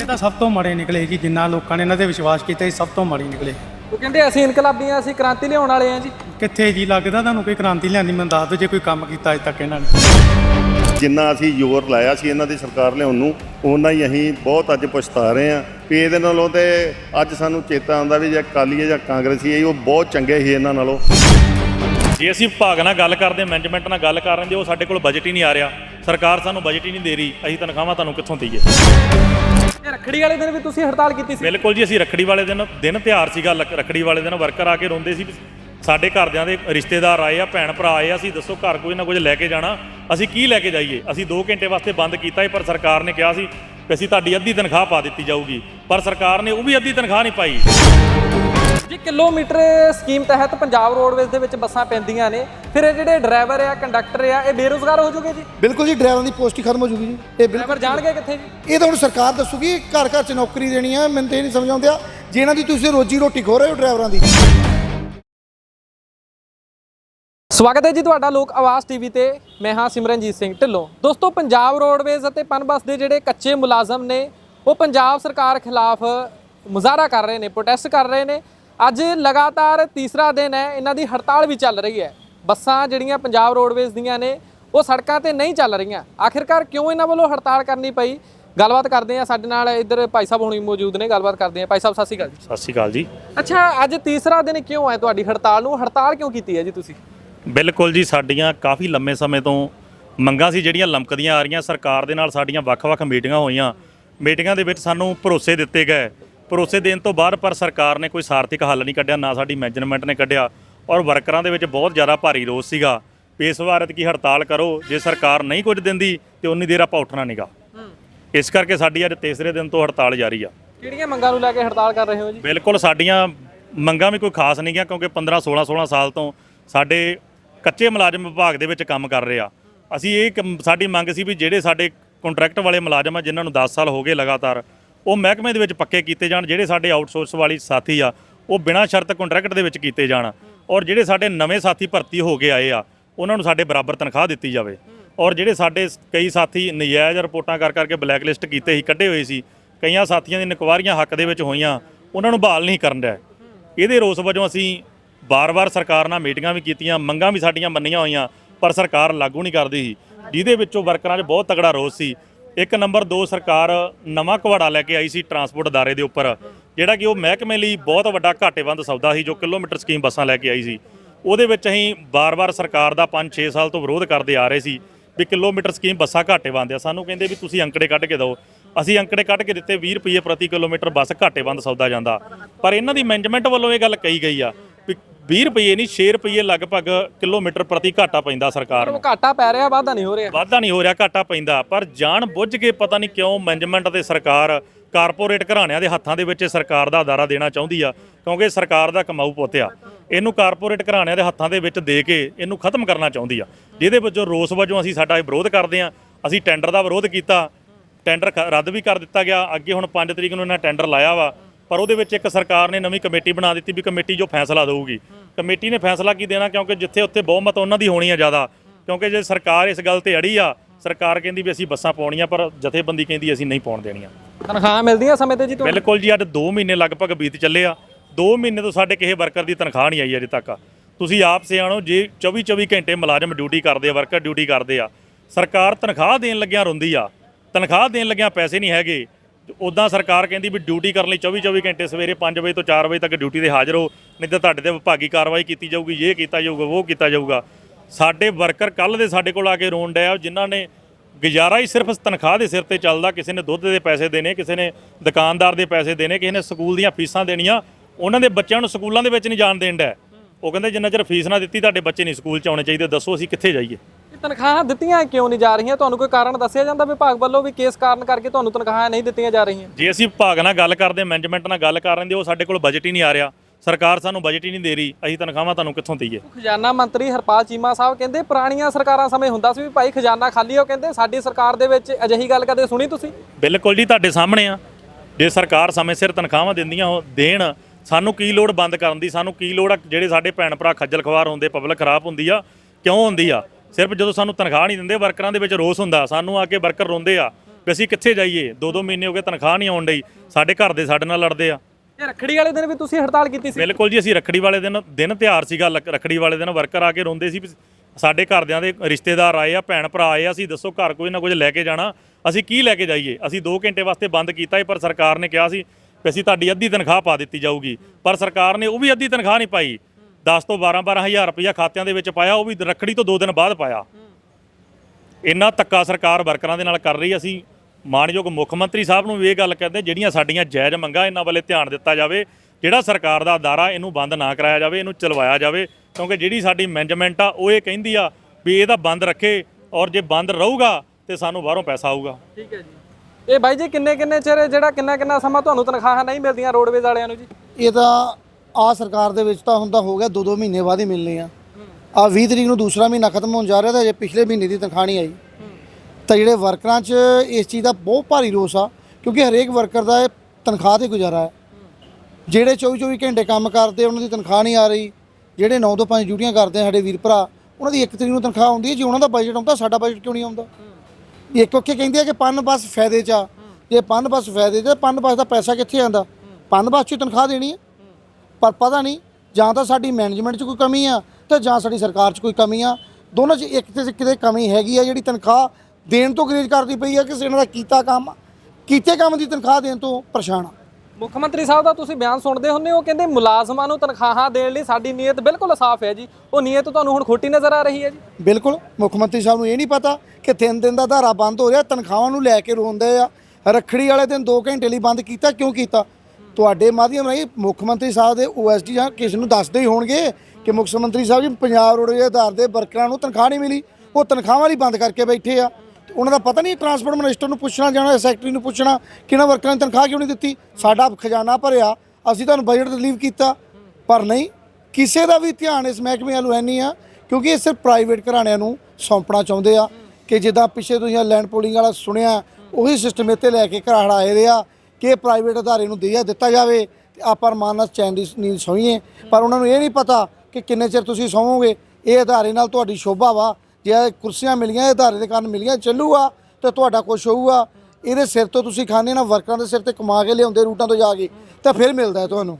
ਇਹ ਤਾਂ ਸਭ ਤੋਂ ਮਾੜੇ ਨਿਕਲੇ ਜੀ ਜਿੰਨਾ ਲੋਕਾਂ ਨੇ ਇਹਨਾਂ ਤੇ ਵਿਸ਼ਵਾਸ ਕੀਤਾ ਸੀ ਸਭ ਤੋਂ ਮਾੜੇ ਨਿਕਲੇ ਉਹ ਕਹਿੰਦੇ ਅਸੀਂ ਇਨਕਲਾਬੀਆਂ ਅਸੀਂ ਕ੍ਰਾਂਤੀ ਲਿਆਉਣ ਵਾਲੇ ਹਾਂ ਜੀ। ਕਿੱਥੇ ਜੀ ਲੱਗਦਾ ਤੁਹਾਨੂੰ ਕੋਈ ਕ੍ਰਾਂਤੀ ਲਿਆਂਦੀ ਮੈਨੂੰ ਦੱਸ ਦਿਓ ਜੇ ਕੋਈ ਕੰਮ ਕੀਤਾ ਅਜੇ ਤੱਕ ਇਹਨਾਂ ਨੇ। ਜਿੰਨਾ ਅਸੀਂ ਜ਼ੋਰ ਲਾਇਆ ਸੀ ਇਹਨਾਂ ਦੀ ਸਰਕਾਰ ਲਿਆਉਣ ਨੂੰ ਉਹਨਾਂ ਹੀ ਅਸੀਂ ਬਹੁਤ ਅੱਜ ਪਛਤਾ ਰਹੇ ਹਾਂ। ਵੀ ਇਹਦੇ ਨਾਲੋਂ ਤੇ ਅੱਜ ਸਾਨੂੰ ਚੇਤਾ ਆਉਂਦਾ ਵੀ ਜੇ ਅਕਾਲੀ ਜਾਂ ਕਾਂਗਰਸੀ ਇਹ ਉਹ ਬਹੁਤ ਚੰਗੇ ਸੀ ਇਹਨਾਂ ਨਾਲੋਂ। ਜੇ ਅਸੀਂ ਵਿਭਾਗ ਨਾਲ ਗੱਲ ਕਰਦੇ ਮੈਨੇਜਮੈਂਟ ਨਾਲ ਗੱਲ ਕਰ ਰਹੇ ਜੇ ਉਹ ਸਾਡੇ ਕੋਲ ਬਜਟ ਹੀ ਨਹੀਂ ਆ ਰਿਹਾ। ਸਰਕਾਰ ਸਾਨੂੰ ਬਜਟ ਹੀ ਨਹੀਂ ਦੇ ਰਹੀ। ਅਸੀਂ ਤਨਖਾਹਾਂ ਤੁਹਾਨੂੰ ਕਿੱਥੋਂ ਦਈਏ? ਰੱਖੜੀ ਵਾਲੇ ਦਿਨ ਵੀ ਤੁਸੀਂ ਹੜਤਾਲ ਕੀਤੀ ਸੀ? ਬਿਲਕੁਲ ਜੀ ਅਸੀਂ ਰੱਖੜੀ ਵਾਲੇ ਦਿਨ ਦਿਨ ਤਿਉਹਾਰ ਸੀਗਾ ਰੱਖੜੀ ਵਾਲੇ ਦਿਨ ਵਰਕਰ ਆ ਕੇ ਰੋਂਦੇ ਸੀ ਸਾਡੇ ਘਰਦਿਆਂ ਦੇ ਰਿਸ਼ਤੇਦਾਰ ਆਏ ਆ ਭੈਣ ਭਰਾ ਆਏ ਆ ਅਸੀਂ ਦੱਸੋ ਘਰ ਕੋਈ ਨਾ ਕੁਝ ਲੈ ਕੇ ਜਾਣਾ। ਅਸੀਂ ਕੀ ਲੈ ਕੇ ਜਾਈਏ? ਅਸੀਂ 2 ਘੰਟੇ ਵਾਸਤੇ ਬੰਦ ਕੀਤਾ ਪਰ ਸਰਕਾਰ ਨੇ ਕਿਹਾ ਸੀ ਕਿ ਅਸੀਂ ਤੁਹਾਡੀ ਅੱਧੀ ਤਨਖਾਹ ਪਾ ਦਿੱਤੀ ਜਾਊਗੀ ਪਰ ਸਰਕਾਰ ਨੇ ਉਹ ਵੀ ਅੱਧੀ ਤਨਖਾਹ ਨਹੀਂ ਪਾਈ। ਜੀ ਕਿਲੋਮੀਟਰ ਸਕੀਮ ਤਹਿਤ ਪੰਜਾਬ ਰੋਡਵੇਜ਼ ਦੇ ਵਿੱਚ ਬੱਸਾਂ ਪੈਂਦੀਆਂ ਨੇ। ਫਿਰ ਇਹ ਜਿਹੜੇ ਡਰਾਈਵਰ ਆ ਕੰਡਕਟਰ ਆ ਇਹ ਬੇਰੁਜ਼ਗਾਰ ਹੋ ਜੂਗੇ ਜੀ? ਬਿਲਕੁਲ ਜੀ ਡਰਾਈਵਰਾਂ ਦੀ ਪੋਸਟ ਹੀ ਖਤਮ ਹੋ ਜੂਗੀ ਜੀ। ਇਹ ਬਿਲਕੁਲ ਡਰਾਈਵਰ ਜਾਣਗੇ ਕਿੱਥੇ ਜੀ? ਇਹ ਤਾਂ ਹੁਣ ਸਰਕਾਰ ਦੱਸੂਗੀ ਘਰ ਘਰ ਚ ਨੌਕਰੀ ਦੇਣੀ ਆ ਮੈਨੂੰ ਤਾਂ ਇਹ ਨਹੀਂ ਸਮਝ ਆਉਂਦਿਆ। ਜੇ ਇਹਨਾਂ ਦੀ ਤੁਸੀਂ ਰੋਜੀ ਰੋਟੀ ਖੋ ਰਹੇ ਹੋ ਡਰਾਈਵਰਾਂ ਦੀ। ਸਵਾਗਤ ਹੈ ਜੀ ਤੁਹਾਡਾ ਲੋਕ ਆਵਾਜ਼ ਟੀਵੀ ਤੇ। ਮੈਂ ਹਾਂ ਸਿਮਰਨਜੀਤ ਸਿੰਘ ਢਿੱਲੋਂ। ਦੋਸਤੋ ਪੰਜਾਬ ਰੋਡਵੇਜ਼ ਅਤੇ ਪਨਬਸ ਦੇ ਜਿਹੜੇ ਕੱਚੇ ਮੁਲਾਜ਼ਮ ਨੇ ਉਹ ਪੰਜਾਬ ਸਰਕਾਰ ਖਿਲਾਫ ਮੁਜ਼ਾਹਰਾ ਕਰ ਰਹੇ ਨੇ ਪ੍ਰੋਟੈਸਟ ਕਰ ਰਹੇ ਨੇ। ਅੱਜ ਲਗਾਤਾਰ ਤੀਸਰਾ ਦਿਨ ਹੈ ਇਹਨਾਂ ਦੀ ਹੜਤਾਲ ਵੀ ਚੱਲ ਰਹੀ ਹੈ। ਬੱਸਾਂ ਜਿਹੜੀਆਂ ਪੰਜਾਬ ਰੋਡਵੇਜ਼ ਦੀਆਂ ਨੇ ਉਹ ਸੜਕਾਂ ਤੇ ਨਹੀਂ ਚੱਲ ਰਹੀਆਂ। ਆਖਿਰਕਾਰ ਕਿਉਂ ਇਹਨਾਂ ਵੱਲੋਂ ਹੜਤਾਲ ਕਰਨੀ ਪਈ? ਗੱਲਬਾਤ ਕਰਦੇ ਆ ਸਾਡੇ ਨਾਲ ਇੱਧਰ ਭਾਈ ਸਾਹਿਬ ਹੁਣੀ ਮੌਜੂਦ ਨੇ ਗੱਲਬਾਤ ਕਰਦੇ ਆ ਭਾਈ ਸਾਹਿਬ ਸਤਿ ਸ਼੍ਰੀ ਅਕਾਲ ਜੀ। ਸਤਿ ਸ਼੍ਰੀ ਅਕਾਲ ਜੀ। ਅੱਛਾ ਅੱਜ ਤੀਸਰਾ ਦਿਨ ਕਿਉਂ ਹੈ ਤੁਹਾਡੀ ਹੜਤਾਲ ਨੂੰ? ਹੜਤਾਲ ਕਿਉਂ ਕੀਤੀ ਹੈ ਜੀ ਤੁਸੀਂ? ਬਿਲਕੁਲ ਜੀ ਸਾਡੀਆਂ ਕਾਫੀ ਲੰਮੇ ਸਮੇਂ ਤੋਂ ਮੰਗਾਂ ਸੀ ਜਿਹੜੀਆਂ ਲਮਕਦੀਆਂ ਆ ਰਹੀਆਂ। ਸਰਕਾਰ ਦੇ ਨਾਲ ਸਾਡੀਆਂ ਵੱਖ-ਵੱਖ ਮੀਟਿੰਗਾਂ ਹੋਈਆਂ। ਮੀਟਿੰਗਾਂ ਦੇ ਵਿੱਚ ਸਾਨੂੰ ਭਰੋਸੇ ਦਿੱਤੇ ਗਏ। ਭਰੋਸੇ ਦੇਣ ਤੋਂ ਬਾਅਦ ਪਰ ਸਰਕਾਰ ਨੇ ਕੋਈ ਸਾਰਥਿਕ ਹੱਲ ਨਹੀਂ ਕੱਢਿਆ ਨਾ ਸਾਡੀ ਮੈਨੇਜਮੈਂਟ ਨੇ ਕੱਢਿਆ ਔਰ ਵਰਕਰਾਂ ਦੇ ਵਿੱਚ ਬਹੁਤ ਜ਼ਿਆਦਾ ਭਾਰੀ ਰੋਸ ਸੀਗਾ। ਇਸ ਵਾਰ ਕੀ ਹੜਤਾਲ ਕਰੋ ਜੇ ਸਰਕਾਰ ਨਹੀਂ ਕੁਝ ਦਿੰਦੀ ਤੇ ਉਨੀ ਦੇਰ ਆਪਾਂ ਉੱਠਣਾ ਨਹੀਂਗਾ ਇਸ ਕਰਕੇ ਸਾਡੀ ਅੱਜ ਤੀਸਰੇ ਦਿਨ ਤੋਂ ਹੜਤਾਲ ਜਾਰੀ ਆ। ਕਿਹੜੀਆਂ ਮੰਗਾਂ ਨੂੰ ਲੈ ਕੇ ਹੜਤਾਲ ਕਰ ਰਹੇ ਹੋ ਜੀ? ਬਿਲਕੁਲ ਸਾਡੀਆਂ ਮੰਗਾਂ ਵੀ ਕੋਈ ਖਾਸ ਨਹੀਂ ਗਿਆ ਕਿਉਂਕਿ 15 16 16 ਸਾਲ ਤੋਂ ਸਾਡੇ ਕੱਚੇ ਮੁਲਾਜ਼ਮ ਵਿਭਾਗ ਦੇ ਵਿੱਚ ਕੰਮ ਕਰ ਰਹੇ। ਆ ਅਸੀਂ ਇਹ ਕੰਮ- ਸਾਡੀ ਮੰਗ ਸੀ ਵੀ ਜਿਹੜੇ ਸਾਡੇ ਕੰਟਰੈਕਟ ਵਾਲੇ ਮੁਲਾਜ਼ਮ ਆ, ਜਿਨ੍ਹਾਂ ਨੂੰ 10 ਸਾਲ ਹੋ ਗਏ ਲਗਾਤਾਰ, ਉਹ ਮਹਿਕਮੇ ਦੇ ਵਿੱਚ ਪੱਕੇ ਕੀਤੇ ਜਾਣ, ਜਿਹੜੇ ਸਾਡੇ ਆਊਟਸੋਰਸ ਵਾਲੀ ਸਾਥੀ ਆ, ਉਹ ਬਿਨਾਂ ਸ਼ਰਤ ਕੰਟਰੈਕਟ ਦੇ ਵਿੱਚ ਕੀਤੇ ਜਾਣ। ਔਰ ਜਿਹੜੇ ਸਾਡੇ ਨਵੇਂ ਸਾਥੀ ਭਰਤੀ ਹੋ ਕੇ ਆਏ ਆ, ਉਹਨਾਂ ਨੂੰ ਸਾਡੇ ਬਰਾਬਰ ਤਨਖਾਹ ਦਿੱਤੀ ਜਾਵੇ। ਔਰ ਜਿਹੜੇ ਸਾਡੇ ਸ- ਕਈ ਸਾਥੀ ਨਜਾਇਜ਼ ਰਿਪੋਰਟਾਂ ਕਰ ਕਰਕੇ ਬਲੈਕਲਿਸਟ ਕੀਤੇ ਸੀ, ਕੱਢੇ ਹੋਏ ਸੀ, ਕਈਆਂ ਸਾਥੀਆਂ ਦੀਆਂ ਇਨਕੁਆਇਰੀਆਂ ਹੱਕ ਦੇ ਵਿੱਚ ਹੋਈਆਂ, ਉਹਨਾਂ ਨੂੰ ਬਹਾਲ ਨਹੀਂ ਕਰਨ ਰਿਹਾ ਇਹਦੇ ਰੋਸ ਵਜੋਂ ਅਸੀਂ ਬਾਰ-ਬਾਰ ਸਰਕਾਰ ਨਾਲ ਮੀਟਿੰਗਾਂ ਵੀ ਕੀਤੀਆਂ, ਮੰਗਾਂ ਵੀ ਸਾਡੀਆਂ ਮੰਨੀਆਂ ਹੋਈਆਂ, ਪਰ ਸਰਕਾਰ ਲਾਗੂ ਨਹੀਂ ਕਰਦੀ ਸੀ। ਜਿਹਦੇ ਵਿੱਚੋਂ ਵਰਕਰਾਂ 'ਚ ਬਹੁਤ ਤਗੜਾ ਰੋਸ ਸੀ। ਇੱਕ ਨੰਬਰ 2 ਸਰਕਾਰ ਨਵਾਂ ਕੁਹਾੜਾ ਲੈ ਕੇ ਆਈ ਸੀ ਟਰਾਂਸਪੋਰਟ ਅਦਾਰੇ ਦੇ ਉੱਪਰ, ਜਿਹੜਾ ਕਿ ਉਹ ਮਹਿਕਮੇ ਲਈ ਬਹੁਤ ਵੱਡਾ ਘਾਟੇਬੰਦ ਸੌਦਾ ਸੀ, ਜੋ ਕਿਲੋਮੀਟਰ ਸਕੀਮ ਬੱਸਾਂ ਲੈ ਕੇ ਆਈ ਸੀ। ਉਹਦੇ ਵਿੱਚ ਅਸੀਂ ਬਾਰ-ਬਾਰ ਸਰਕਾਰ ਦਾ 5-6 ਸਾਲ ਤੋਂ ਵਿਰੋਧ ਕਰਦੇ ਆ ਰਹੇ ਸੀ ਵੀ ਕਿਲੋਮੀਟਰ ਸਕੀਮ ਬੱਸਾਂ ਘਾਟੇਬੰਦ ਆ। ਸਾਨੂੰ ਕਹਿੰਦੇ ਵੀ ਤੁਸੀਂ ਅੰਕੜੇ ਕੱਢ ਕੇ ਦਿਓ। ਅਸੀਂ ਅੰਕੜੇ ਕੱਢ ਕੇ ਦਿੱਤੇ 20 ਰੁਪਏ ਪ੍ਰਤੀ ਕਿਲੋਮੀਟਰ ਬੱਸ ਘਾਟੇਬੰਦ ਸੌਦਾ ਜਾਂਦਾ। ਪਰ ਇਹਨਾਂ ਦੀ ਮੈਨੇਜਮੈਂਟ ਵੱਲੋਂ ਇਹ ਗੱਲ ਕਹੀ ਗਈ ਆ 20 ਰੁਪਏ ਨਹੀਂ 6 ਰੁਪਏ ਲਗਭਗ ਕਿਲੋਮੀਟਰ ਪ੍ਰਤੀ ਘਾਟਾ ਪੈਂਦਾ ਸਰਕਾਰ ਨੂੰ। ਘਾਟਾ ਪੈ ਰਿਹਾ ਵਾਧਾ ਨਹੀਂ ਹੋ ਰਿਹਾ। ਵਾਧਾ ਨਹੀਂ ਹੋ ਰਿਹਾ ਘਾਟਾ ਪੈਂਦਾ। ਪਰ ਜਾਣ ਬੁੱਝ ਕੇ ਪਤਾ ਨਹੀਂ ਕਿਉਂ ਮੈਨੇਜਮੈਂਟ ਅਤੇ ਸਰਕਾਰ ਕਾਰਪੋਰੇਟ ਘਰਾਣਿਆਂ ਦੇ ਹੱਥਾਂ ਦੇ ਵਿੱਚ ਸਰਕਾਰ ਦਾ ਅਦਾਰਾ ਦੇਣਾ ਚਾਹੁੰਦੀ ਆ ਕਿਉਂਕਿ ਸਰਕਾਰ ਦਾ ਕਮਾਊ ਪੁੱਤ ਆ। ਇਹਨੂੰ ਕਾਰਪੋਰੇਟ ਘਰਾਣਿਆਂ ਦੇ ਹੱਥਾਂ ਦੇ ਵਿੱਚ ਦੇ ਕੇ ਇਹਨੂੰ ਖਤਮ ਕਰਨਾ ਚਾਹੁੰਦੀ ਆ। ਜਿਹਦੇ ਵਜੋਂ ਰੋਸ ਵਜੋਂ ਅਸੀਂ ਸਾਡਾ ਇਹ ਵਿਰੋਧ ਕਰਦੇ ਆ। ਅਸੀਂ ਟੈਂਡਰ ਦਾ ਵਿਰੋਧ ਕੀਤਾ ਟੈਂਡਰ ਰੱਦ ਵੀ ਕਰ ਦਿੱਤਾ ਗਿਆ। ਅੱਗੇ ਹੁਣ 5 ਤਰੀਕ ਨੂੰ ਇਹਨਾਂ ਟੈਂਡਰ ਲਾਇਆ ਵਾ। ਪਰ ਉਹਦੇ ਵਿੱਚ ਇੱਕ ਸਰਕਾਰ ਨੇ ਨਵੀਂ ਕਮੇਟੀ ਬਣਾ ਦਿੱਤੀ ਵੀ ਕਮੇਟੀ ਜੋ ਫੈਸਲਾ ਦੇਊਗੀ। ਕਮੇਟੀ ਨੇ ਫੈਸਲਾ ਕੀ ਦੇਣਾ? ਕਿਉਂਕਿ ਜਿੱਥੇ ਉੱਥੇ ਬਹੁਮਤ ਉਹਨਾਂ ਦੀ ਹੋਣੀ ਆ ਜ਼ਿਆਦਾ। ਕਿਉਂਕਿ ਜੇ ਸਰਕਾਰ ਇਸ ਗੱਲ ਤੇ ਅੜੀ ਆ ਸਰਕਾਰ ਕਹਿੰਦੀ ਵੀ ਅਸੀਂ ਬੱਸਾਂ ਪਾਉਣੀਆਂ ਪਰ ਜਥੇਬੰਦੀ ਕਹਿੰਦੀ ਅਸੀਂ ਨਹੀਂ ਪਾਉਣ ਦੇਣੀਆਂ। ਤਨਖਾਹਾਂ ਮਿਲਦੀਆਂ ਸਮੇਂ ਤੇ ਜੀ ਤੁਹਾਨੂੰ? ਬਿਲਕੁਲ ਜੀ ਅੱਜ 2 ਮਹੀਨੇ ਲਗਭਗ ਬੀਤ ਚੱਲੇ ਆ। 2 ਮਹੀਨੇ ਤੋਂ ਸਾਡੇ ਕਿਸੇ ਵਰਕਰ ਦੀ ਤਨਖਾਹ ਨਹੀਂ ਆਈ ਅਜੇ ਤੱਕ। ਤੁਸੀਂ ਆਪ ਸਿਆਣੋ ਜੇ 24 24 ਘੰਟੇ ਮੁਲਾਜ਼ਮ ਡਿਊਟੀ ਕਰਦੇ ਆ ਵਰਕਰ ਡਿਊਟੀ ਕਰਦੇ ਆ ਸਰਕਾਰ ਤਨਖਾਹ ਦੇਣ ਲੱਗਿਆਂ ਰੋਂਦੀ ਆ। ਤਨਖਾਹ ਦੇਣ ਲੱਗਿਆਂ ਪੈਸੇ ਨਹੀਂ ਹੈਗੇ। ਉਦਾਂ ਸਰਕਾਰ ਕਹਿੰਦੀ ਵੀ ਡਿਊਟੀ ਕਰਨ ਲਈ 24 24 ਘੰਟੇ ਸਵੇਰੇ 5 ਵਜੇ ਤੋਂ 4 ਵਜੇ ਤੱਕ ਡਿਊਟੀ ਤੇ ਹਾਜ਼ਰ ਹੋ, ਨਹੀਂ ਤਾਂ ਤੁਹਾਡੇ ਤੇ ਵਿਭਾਗੀ ਕਾਰਵਾਈ ਕੀਤੀ ਜਾਊਗੀ, ਇਹ ਕੀਤਾ ਜਾਊਗਾ, ਉਹ ਕੀਤਾ ਜਾਊਗਾ। ਸਾਡੇ ਵਰਕਰ ਕੱਲ ਦੇ ਸਾਡੇ ਕੋਲ ਆ ਕੇ ਰੋਣ ਡਿਆ, ਜਿਨ੍ਹਾਂ ਨੇ ਗੁਜ਼ਾਰਾ ਹੀ ਸਿਰਫ ਤਨਖਾਹ ਦੇ ਸਿਰ ਤੇ ਚੱਲਦਾ, ਕਿਸੇ ਨੇ ਦੁੱਧ ਦੇ ਪੈਸੇ ਦੇਣੇ, ਕਿਸੇ ਨੇ ਦੁਕਾਨਦਾਰ ਦੇ ਪੈਸੇ ਦੇਣੇ, ਕਿਸੇ ਨੇ ਸਕੂਲ ਦੀਆਂ ਫੀਸਾਂ ਦੇਣੀਆਂ, ਉਹਨਾਂ ਦੇ ਬੱਚਿਆਂ ਨੂੰ ਸਕੂਲਾਂ ਦੇ ਵਿੱਚ ਨਹੀਂ ਜਾਣ ਦੇਣ ਡਿਆ। ਉਹ ਕਹਿੰਦੇ ਜਿੰਨਾ ਚਿਰ ਫੀਸ ਨਾ ਦਿੱਤੀ, ਤੁਹਾਡੇ ਬੱਚੇ ਨਹੀਂ ਸਕੂਲ ਚ ਆਉਣੇ ਚਾਹੀਦੇ, ਦੱਸੋ ਅਸੀਂ ਕਿੱਥੇ ਜਾਈਏ। ਤਨਖਾਹਾਂ ਦਿੱਤੀਆਂ ਕਿਉਂ ਨਹੀਂ ਜਾ ਰਹੀਆਂ? ਤੁਹਾਨੂੰ ਕੋਈ ਕਾਰਨ ਦੱਸਿਆ ਜਾਂਦਾ ਵਿਭਾਗ ਵੱਲੋਂ ਵੀ ਕਿਸ ਕਾਰਨ ਕਰਕੇ ਤੁਹਾਨੂੰ ਤਨਖਾਹਾਂ ਨਹੀਂ ਦਿੱਤੀਆਂ ਜਾ ਰਹੀਆਂ? ਜੇ ਅਸੀਂ ਵਿਭਾਗ ਨਾਲ ਗੱਲ ਕਰਦੇ ਮੈਨੇਜਮੈਂਟ ਨਾਲ ਗੱਲ ਕਰ ਰਹੇ ਹਾਂ ਉਹ ਸਾਡੇ ਕੋਲ ਬਜਟ ਹੀ ਨਹੀਂ ਆ ਰਿਹਾ। ਸਰਕਾਰ ਸਾਨੂੰ ਬਜਟ ਹੀ ਨਹੀਂ ਦੇ ਰਹੀ। ਅਸੀਂ ਤਨਖਾਹਾਂ ਤੁਹਾਨੂੰ ਕਿੱਥੋਂ ਦਈਏ? ਖਜ਼ਾਨਾ ਮੰਤਰੀ ਹਰਪਾਲ ਚੀਮਾ ਸਾਹਿਬ ਕਹਿੰਦੇ ਪੁਰਾਣੀਆਂ ਸਰਕਾਰਾਂ ਸਮੇਂ ਹੁੰਦਾ ਸੀ ਵੀ ਭਾਈ ਖਜ਼ਾਨਾ ਖਾਲੀ ਉਹ ਕਹਿੰਦੇ ਸਾਡੀ ਸਰਕਾਰ ਦੇ ਵਿੱਚ ਅਜਿਹੀ ਗੱਲ ਕਦੇ ਸੁਣੀ ਤੁਸੀਂ? ਬਿਲਕੁਲ ਜੀ ਤੁਹਾਡੇ ਸਾਹਮਣੇ ਆ। ਜੇ ਸਰਕਾਰ ਸਮੇਂ ਸਿਰ ਤਨਖਾਹਾਂ ਦਿੰਦੀਆਂ ਹੋ- ਦੇਣ ਸਾਨੂੰ ਕੀ ਲੋੜ ਬੰਦ ਕਰਨ ਦੀ? ਸਾਨੂੰ ਕੀ ਲੋੜ ਆ ਜਿਹੜੇ ਸਾਡੇ ਭੈਣ ਭਰਾ ਖੱਜਲ ਖਵਾਰ ਹੁੰਦੇ ਪਬਲਿਕ ਖਰਾਬ ਹੁੰਦੀ ਆ ਕਿਉਂ ਹੁੰਦੀ ਆ? ਸਿਰਫ ਜਦੋਂ ਸਾਨੂੰ ਤਨਖਾਹ ਨਹੀਂ ਦਿੰਦੇ ਵਰਕਰਾਂ ਦੇ ਵਿੱਚ ਰੋਸ ਹੁੰਦਾ ਸਾਨੂੰ ਆ ਕੇ ਵਰਕਰ ਰੋਂਦੇ ਆ ਵੀ ਅਸੀਂ ਕਿੱਥੇ ਜਾਈਏ? ਦੋ ਦੋ ਮਹੀਨੇ ਹੋ ਗਏ ਤਨਖਾਹ ਨਹੀਂ ਆਉਣ ਡਈ ਸਾਡੇ ਘਰ ਦੇ ਸਾਡੇ ਨਾਲ ਲੜਦੇ ਆ। ਇਹ ਰੱਖੜੀ ਵਾਲੇ ਦਿਨ ਵੀ ਤੁਸੀਂ ਹੜਤਾਲ ਕੀਤੀ ਸੀ? ਬਿਲਕੁਲ ਜੀ ਅਸੀਂ ਰੱਖੜੀ ਵਾਲੇ ਦਿਨ ਦਿਨ ਤਿਉਹਾਰ ਸੀਗਾ ਲੱਕ- ਰੱਖੜੀ ਵਾਲੇ ਦਿਨ ਵਰਕਰ ਆ ਕੇ ਰੋਂਦੇ ਸੀ ਵੀ ਸਾਡੇ ਘਰਦਿਆਂ ਦੇ ਰਿਸ਼ਤੇਦਾਰ ਆਏ ਆ ਭੈਣ ਭਰਾ ਆਏ ਆ ਅਸੀਂ ਦੱਸੋ ਘਰ ਕੋਈ ਨਾ ਕੁਝ ਲੈ ਕੇ ਜਾਣਾ ਅਸੀਂ ਕੀ ਲੈ ਕੇ ਜਾਈਏ? ਅਸੀਂ 2 ਘੰਟੇ ਵਾਸਤੇ ਬੰਦ ਕੀਤਾ ਸੀ ਪਰ ਸਰਕਾਰ ਨੇ ਕਿਹਾ ਸੀ ਵੀ ਅਸੀਂ ਤੁਹਾਡੀ ਅੱਧੀ ਤਨਖਾਹ ਪਾ ਦਿੱਤੀ ਜਾਊਗੀ। ਪਰ ਸਰਕਾਰ ਨੇ ਉਹ ਵੀ ਅੱਧੀ ਤਨਖਾਹ ਨਹੀਂ ਪਾਈ। 10 ਤੋਂ 12 12000 ਰੁਪਇਆ ਖਾਤਿਆਂ ਦੇ ਵਿੱਚ ਪਾਇਆ ਉਹ ਵੀ ਰੱਖੜੀ ਤੋਂ 2 ਦਿਨ ਬਾਅਦ ਪਾਇਆ। ਇੰਨਾ ਧੱਕਾ ਸਰਕਾਰ ਵਰਕਰਾਂ ਦੇ ਨਾਲ ਕਰ ਰਹੀ ਅਸੀਂ ਮਾਨਯੋਗ ਮੁੱਖ ਮੰਤਰੀ ਸਾਹਿਬ ਨੂੰ ਵੀ ਇਹ ਗੱਲ ਕਹਿੰਦੇ ਜਿਹੜੀਆਂ ਸਾਡੀਆਂ ਜਾਇਜ਼ ਮੰਗਾਂ ਇਹਨਾਂ ਵੱਲੇ ਧਿਆਨ ਦਿੱਤਾ ਜਾਵੇ ਜਿਹੜਾ ਸਰਕਾਰ ਦਾ ਅਦਾਰਾ ਇਹਨੂੰ ਬੰਦ ਨਾ ਕਰਾਇਆ ਜਾਵੇ ਇਹਨੂੰ ਚਲਵਾਇਆ ਜਾਵੇ ਕਿਉਂਕਿ ਜਿਹੜੀ ਸਾਡੀ ਮੈਨੇਜਮੈਂਟ ਆ ਉਹ ਇਹ ਕਹਿੰਦੀ ਆ ਵੀ ਇਹਦਾ ਬੰਦ ਰੱਖੇ ਔਰ ਜੇ ਬੰਦ ਰਹੂਗਾ ਤੇ ਸਾਨੂੰ ਬਾਹਰੋਂ ਪੈਸਾ ਆਊਗਾ। ਠੀਕ ਹੈ ਜੀ। ਇਹ ਬਾਈ ਜੀ ਕਿੰਨੇ ਕਿੰਨੇ ਚਿਰ ਜਿਹੜਾ ਕਿੰਨਾ ਕਿੰਨਾ ਸਮਾਂ ਤੁਹਾਨੂੰ ਤਨਖਾਹਾਂ ਨਹੀਂ ਮਿਲਦੀਆਂ ਰੋਡਵੇਜ਼ ਵਾਲਿਆਂ ਨੂੰ ਜੀ? ਇਹ ਤਾਂ ਆ ਸਰਕਾਰ ਦੇ ਵਿੱਚ ਤਾਂ ਹੁੰਦਾ ਹੋ ਗਿਆ ਦੋ ਦੋ ਮਹੀਨੇ ਬਾਅਦ ਹੀ ਮਿਲਣੀ ਆ। ਆ 20 ਤਰੀਕ ਨੂੰ ਦੂਸਰਾ ਮਹੀਨਾ ਖਤਮ ਹੋਣ ਜਾ ਰਿਹਾ ਤਾਂ ਜੇ ਪਿਛਲੇ ਮਹੀਨੇ ਦੀ ਤਨਖਾਹ ਨਹੀਂ ਆਈ। ਤਾਂ ਜਿਹੜੇ ਵਰਕਰਾਂ 'ਚ ਇਸ ਚੀਜ਼ ਦਾ ਬਹੁਤ ਭਾਰੀ ਰੋਸ ਆ ਕਿਉਂਕਿ ਹਰੇਕ ਵਰਕਰ ਦਾ ਇਹ ਤਨਖਾਹ ਤੇ ਗੁਜ਼ਾਰਾ ਹੈ। ਜਿਹੜੇ 24 24 ਘੰਟੇ ਕੰਮ ਕਰਦੇ ਉਹਨਾਂ ਦੀ ਤਨਖਾਹ ਨਹੀਂ ਆ ਰਹੀ। ਜਿਹੜੇ 9 ਤੋਂ 5 ਡਿਊਟੀਆਂ ਕਰਦੇ ਸਾਡੇ ਵੀਰ ਭਰਾ ਉਹਨਾਂ ਦੀ ਇੱਕ ਤਰੀਕ ਨੂੰ ਤਨਖਾਹ ਆਉਂਦੀ ਹੈ। ਜੇ ਉਹਨਾਂ ਦਾ ਬਜਟ ਆਉਂਦਾ ਸਾਡਾ ਬਜਟ ਕਿਉਂ ਨਹੀਂ ਆਉਂਦਾ? ਇੱਕ ਔਖੇ ਕਹਿੰਦੇ ਆ ਕਿ ਪੰਨ ਬੱਸ ਫਾਇਦੇ 'ਚ ਆ। ਜੇ ਪੰਨ ਬੱਸ ਫਾਇਦੇ 'ਚ ਆ, ਪਨ ਬੱਸ ਦਾ ਪੈਸਾ ਕਿੱਥੇ ਆਂਦਾ ਪੰਨ ਬੱਸ 'ਚ ਤਨਖਾਹ ਦੇਣੀ ਹੈ। ਪਰ ਪਤਾ ਨਹੀਂ ਜਾਂ ਤਾਂ ਸਾਡੀ ਮੈਨੇਜਮੈਂਟ 'ਚ ਕੋਈ ਕਮੀ ਆ ਤੇ ਜਾਂ ਸਾਡੀ ਸਰਕਾਰ 'ਚ ਕੋਈ ਕਮੀ ਆ। ਦੋਨਾਂ 'ਚ ਇੱਕ ਤੇ ਕਿਤੇ ਕਮੀ ਹੈਗੀ ਆ ਜਿਹੜੀ ਤਨਖਾਹ ਦੇਣ ਤੋਂ ਗਰੇਜ ਕਰਦੀ ਪਈ ਆ ਕਿਸੇ ਇਹਨਾਂ ਦਾ ਕੀਤਾ ਕੰਮ ਕੀਤੇ ਕੰਮ ਦੀ ਤਨਖਾਹ ਦੇਣ ਤੋਂ ਪਰੇਸ਼ਾਨ ਆ। ਮੁੱਖ ਮੰਤਰੀ ਸਾਹਿਬ ਦਾ ਤੁਸੀਂ ਬਿਆਨ ਸੁਣਦੇ ਹੁੰਦੇ ਹੋ ਕਹਿੰਦੇ ਮੁਲਾਜ਼ਮਾਂ ਨੂੰ ਤਨਖਾਹਾਂ ਦੇਣ ਲਈ ਸਾਡੀ ਨੀਅਤ ਬਿਲਕੁਲ ਸਾਫ਼ ਹੈ ਜੀ। ਉਹ ਨੀਅਤ ਤੁਹਾਨੂੰ ਹੁਣ ਖੋਟੀ ਨਜ਼ਰ ਆ ਰਹੀ ਹੈ ਜੀ। ਬਿਲਕੁਲ ਮੁੱਖ ਮੰਤਰੀ ਸਾਹਿਬ ਨੂੰ ਇਹ ਨਹੀਂ ਪਤਾ ਕਿ ਤਿੰਨ ਦਿਨ ਦਾ ਧਾਰਾ ਬੰਦ ਹੋ ਰਿਹਾ ਤਨਖਾਹਾਂ ਨੂੰ ਲੈ ਕੇ ਰੋਂਦੇ ਆ। ਰੱਖੜੀ ਵਾਲੇ ਦਿਨ 2 ਘੰਟੇ ਲਈ ਬੰਦ ਕੀਤਾ ਕਿਉਂ ਕੀਤਾ? ਤੁਹਾਡੇ ਮਾਧਿਅਮ ਰਾਹੀਂ ਮੁੱਖ ਮੰਤਰੀ ਸਾਹਿਬ ਦੇ ਓਐਸਡੀ ਜਾਂ ਕਿਸ ਨੂੰ ਦੱਸਦੇ ਹੀ ਹੋਣਗੇ ਕਿ ਮੁੱਖ ਮੰਤਰੀ ਸਾਹਿਬ ਜੀ ਪੰਜਾਬ ਰੋਡ ਦੇ ਆਧਾਰ ਦੇ ਵਰਕਰਾਂ ਨੂੰ ਤਨਖਾਹ ਨਹੀਂ ਮਿਲੀ। ਉਹ ਤਨਖਾਹਾਂ ਲਈ ਬੰਦ ਕਰਕੇ ਬੈਠੇ ਆ। ਤੇ ਉਹਨਾਂ ਦਾ ਪਤਾ ਨਹੀਂ ਟਰਾਂਸਪੋਰਟ ਮਿਨਿਸਟਰ ਨੂੰ ਪੁੱਛਣਾ ਜਾਣਾ ਸੈਕਟਰੀ ਨੂੰ ਪੁੱਛਣਾ ਕਿ ਇਹਨਾਂ ਵਰਕਰਾਂ ਦੀ ਤਨਖਾਹ ਕਿਉਂ ਨਹੀਂ ਦਿੱਤੀ? ਸਾਡਾ ਖਜ਼ਾਨਾ ਭਰਿਆ। ਅਸੀਂ ਤੁਹਾਨੂੰ ਬਜਟ ਰਿਲੀਵ ਕੀਤਾ। ਪਰ ਨਹੀਂ, ਕਿਸੇ ਦਾ ਵੀ ਧਿਆਨ ਇਸ ਮਹਿਕਮੇ ਵੱਲ ਹੈ ਨਹੀਂ ਆ, ਕਿਉਂਕਿ ਇਹ ਸਿਰਫ ਪ੍ਰਾਈਵੇਟ ਘਰਾਣਿਆਂ ਨੂੰ ਸੌਂਪਣਾ ਚਾਹੁੰਦੇ ਆ ਕਿ ਜਿੱਦਾਂ ਪਿੱਛੇ ਤੁਸੀਂ ਲੈਂਡ ਪੋਲਿੰਗ ਵਾਲਾ ਸੁਣਿਆ, ਉਹੀ ਸਿਸਟਮ ਇੱਥੇ ਲੈ ਕੇ ਘਰਾੜਾ ਆਏ ਦੇ ਆ। ਕਿ ਪ੍ਰਾਈਵੇਟ ਅਦਾਰੇ ਨੂੰ ਦਿਆ ਦਿੱਤਾ ਜਾਵੇ ਤੇ ਆਪਾਂ ਨਾਲ ਚੈਨ ਦੀ ਨੀਂਦ ਸੋਈਏ। ਪਰ ਉਹਨਾਂ ਨੂੰ ਇਹ ਨਹੀਂ ਪਤਾ ਕਿ ਕਿੰਨੇ ਚਿਰ ਤੁਸੀਂ ਸੌਵੋਗੇ। ਇਹ ਅਦਾਰੇ ਨਾਲ ਤੁਹਾਡੀ ਸ਼ੋਭਾ ਵਾ। ਜੇ ਇਹ ਕੁਰਸੀਆਂ ਮਿਲੀਆਂ ਇਹ ਅਦਾਰੇ ਦੇ ਕਾਰਨ ਮਿਲੀਆਂ ਚੱਲੂਗਾ ਤੇ ਤੁਹਾਡਾ ਕੁਛ ਹੋਊਗਾ। ਇਹਦੇ ਸਿਰ ਤੋਂ ਤੁਸੀਂ ਖਾਣੇ ਨਾ ਵਰਕਰਾਂ ਦੇ ਸਿਰ ਤੇ ਕਮਾ ਕੇ ਲਿਆਉਂਦੇ ਰੂਟਾਂ ਤੋਂ ਜਾ ਕੇ ਤਾਂ ਫਿਰ ਮਿਲਦਾ ਤੁਹਾਨੂੰ।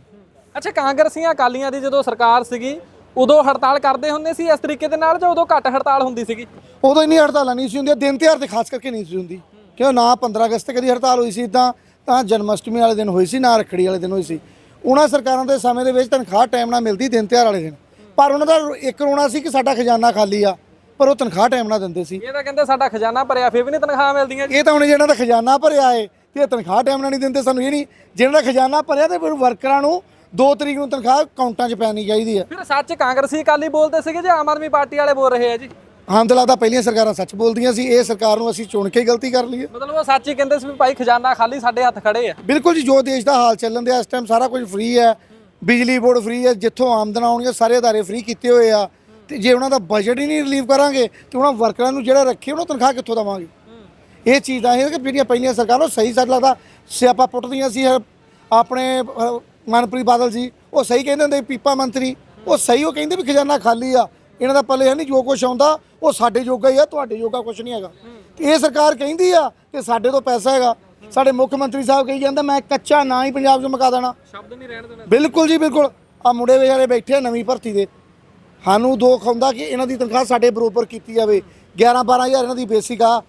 ਅੱਛਾ ਕਾਂਗਰਸੀਆਂ ਅਕਾਲੀਆਂ ਦੀ ਜਦੋਂ ਸਰਕਾਰ ਸੀਗੀ ਉਦੋਂ ਹੜਤਾਲ ਕਰਦੇ ਹੁੰਦੇ ਸੀ ਇਸ ਤਰੀਕੇ ਦੇ ਨਾਲ ਜਾਂ ਉਦੋਂ ਘੱਟ ਹੜਤਾਲ ਹੁੰਦੀ ਸੀਗੀ? ਉਦੋਂ ਇੰਨੀ ਹੜਤਾਲਾਂ ਨਹੀਂ ਸੀ ਹੁੰਦੀਆਂ ਦਿਨ ਤਿਉਹਾਰ ਤੇ ਖਾਸ ਕਰਕੇ ਨਹੀਂ ਸੀ ਹੁੰਦੀ। ਕਿਉਂ ਨਾ 15 ਅਗਸਤ ਤੇ ਕਦੀ ਹੜਤਾਲ ਹੋਈ ਸੀ ਤਾਂ ਤਾਂ ਜਨਮ ਅਸ਼ਟਮੀ ਵਾਲੇ ਦਿਨ ਹੋਈ ਸੀ ਨਾ ਰੱਖੜੀ ਵਾਲੇ ਦਿਨ ਹੋਈ ਸੀ। ਉਹਨਾਂ ਸਰਕਾਰਾਂ ਦੇ ਸਮੇਂ ਦੇ ਵਿੱਚ ਤਨਖਾਹ ਟਾਈਮ ਨਾਲ ਮਿਲਦੀ ਦਿਨ ਤਿਉਹਾਰ ਵਾਲੇ ਦਿਨ। ਪਰ ਉਹਨਾਂ ਦਾ ਇੱਕ ਰੋਣਾ ਸੀ ਕਿ ਸਾਡਾ ਖਜ਼ਾਨਾ ਖਾਲੀ ਆ ਪਰ ਉਹ ਤਨਖਾਹ ਟਾਈਮ ਨਾਲ ਦਿੰਦੇ ਸੀ। ਇਹ ਤਾਂ ਕਹਿੰਦੇ ਸਾਡਾ ਖਜ਼ਾਨਾ ਭਰਿਆ ਫਿਰ ਵੀ ਨਹੀਂ ਤਨਖਾਹਾਂ ਮਿਲਦੀਆਂ ਇਹ ਤਾਂ ਹੁਣ ਜਿਹਨਾਂ ਦਾ ਖਜ਼ਾਨਾ ਭਰਿਆ ਏ ਤੇ ਤਨਖਾਹ ਟਾਈਮ ਨਾਲ ਨਹੀਂ ਦਿੰਦੇ ਸਾਨੂੰ ਇਹ ਨਹੀਂ ਜਿਹਨਾਂ ਦਾ ਖਜ਼ਾਨਾ ਭਰਿਆ ਤੇ ਫਿਰ ਵਰਕਰਾਂ ਨੂੰ 2 ਤਰੀਕ ਨੂੰ ਤਨਖਾਹ ਅਕਾਊਂਟਾਂ 'ਚ ਪੈਣੀ ਚਾਹੀਦੀ ਆ। ਫਿਰ ਸੱਚ ਕਾਂਗਰਸੀ ਅਕਾਲੀ ਬੋਲਦੇ ਸੀਗੇ ਜਾਂ ਆਮ ਆਦਮੀ ਪਾਰਟੀ ਵਾਲੇ ਬੋਲ ਰਹੇ ਆ ਜੀ? ਹਾਂ ਤਾਂ ਪਹਿਲੀਆਂ ਸਰਕਾਰਾਂ ਸੱਚ ਬੋਲਦੀਆਂ ਸੀ ਇਹ ਸਰਕਾਰ ਨੂੰ ਅਸੀਂ ਚੁਣ ਕੇ ਹੀ ਗਲਤੀ ਕਰ ਲਈ ਹੈ ਮਤਲਬ ਉਹ ਸੱਚ ਹੀ ਕਹਿੰਦੇ ਸੀ ਵੀ ਭਾਈ ਖਜ਼ਾਨਾ ਖਾਲੀ ਸਾਡੇ ਹੱਥ ਖੜੇ ਆ। ਬਿਲਕੁਲ ਜੀ ਜੋ ਦੇਸ਼ ਦਾ ਹਾਲ ਚੱਲਣ ਦਿਆ ਇਸ ਟਾਈਮ ਸਾਰਾ ਕੁਝ ਫ੍ਰੀ ਹੈ। ਬਿਜਲੀ ਬੋਰਡ ਫ੍ਰੀ ਹੈ ਜਿੱਥੋਂ ਆਮਦਨ ਆਉਣਗੀਆਂ ਸਾਰੇ ਅਦਾਰੇ ਫ੍ਰੀ ਕੀਤੇ ਹੋਏ ਆ। ਤੇ ਜੇ ਉਹਨਾਂ ਦਾ ਬਜਟ ਹੀ ਨਹੀਂ ਰਿਲੀਵ ਕਰਾਂਗੇ ਤੇ ਉਹਨਾਂ ਵਰਕਰਾਂ ਨੂੰ ਜਿਹੜਾ ਰੱਖੇ ਉਹਨਾਂ ਤਨਖਾਹ ਕਿੱਥੋਂ ਦੇਵਾਂਗੇ? ਇਹ ਚੀਜ਼ਾਂ ਇਹ ਕਿ ਜਿਹੜੀਆਂ ਪਹਿਲੀਆਂ ਸਰਕਾਰਾਂ ਉਹ ਸਹੀ ਸੱਚ ਲੱਗਦਾ ਸਿਆਪਾ ਪੁੱਟਦੀਆਂ ਸੀ ਆਪਣੇ ਮਨਪ੍ਰੀਤ ਬਾਦਲ ਜੀ ਉਹ ਸਹੀ ਕਹਿੰਦੇ ਹੁੰਦੇ ਪੀਪਾ ਮੰਤਰੀ ਉਹ ਸਹੀ ਉਹ ਕਹਿੰਦੇ ਵੀ ਖਜ਼ਾਨਾ ਖਾਲੀ ਆ। ਇਹਨਾਂ ਦਾ ਪੱਲੇ ਹੈ ਨਹੀਂ ਜੋ ਕੁਝ ਆਉਂਦਾ ਉਹ ਸਾਡੇ ਜੋਗਾ ਹੀ ਆ ਤੁਹਾਡੇ ਜੋਗਾ ਕੁਝ ਨਹੀਂ ਹੈਗਾ। ਇਹ ਸਰਕਾਰ ਕਹਿੰਦੀ ਆ ਕਿ ਸਾਡੇ ਤੋਂ ਪੈਸਾ ਹੈਗਾ। ਸਾਡੇ ਮੁੱਖ ਮੰਤਰੀ ਸਾਹਿਬ ਕਹੀ ਜਾਂਦਾ ਮੈਂ ਕੱਚਾ ਨਾ ਹੀ ਪੰਜਾਬ 'ਚ ਮੁਕਾ ਦੇਣਾ। ਸ਼ਬਦ ਨਹੀਂ ਰਹਿਣ ਦੇਣਾ। ਬਿਲਕੁਲ ਜੀ ਬਿਲਕੁਲ। ਆ ਮੁੰਡੇ ਵਿਚਾਰੇ ਬੈਠੇ ਆ ਨਵੀਂ ਭਰਤੀ ਦੇ। ਸਾਨੂੰ ਦੁੱਖ ਹੁੰਦਾ ਕਿ ਇਹਨਾਂ ਦੀ ਤਨਖਾਹ ਸਾਡੇ ਬਰੋਬਰ ਕੀਤੀ ਜਾਵੇ। 11 12000 ਇਹਨਾਂ ਦੀ ਬੇਸਿਕ ਆ।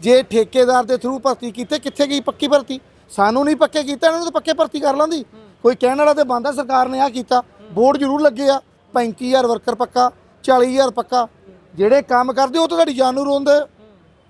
ਜੇ ਠੇਕੇਦਾਰ ਦੇ ਥਰੂ ਭਰਤੀ ਕੀਤੇ ਕਿੱਥੇ ਗਈ ਪੱਕੀ ਭਰਤੀ? ਸਾਨੂੰ ਨਹੀਂ ਪੱਕੇ ਕੀਤਾ ਇਹਨਾਂ ਨੂੰ ਤਾਂ ਪੱਕੇ ਭਰਤੀ ਕਰ ਲਾਂਦੀ। ਕੋਈ ਕਹਿਣ ਵਾਲਾ ਤੇ ਬੰਦਾ ਸਰਕਾਰ ਨੇ ਆ ਕੀਤਾ। ਬੋਰਡ ਜ਼ਰੂਰ ਲੱਗੇ ਆ। 35000 ਵਰਕਰ ਪੱਕਾ 40000 ਪੱਕਾ। ਜਿਹੜੇ ਕੰਮ ਕਰਦੇ ਉਹ ਤਾਂ ਤੁਹਾਡੀ ਜਾਨ ਨੂੰ ਰੋਂਦੇ।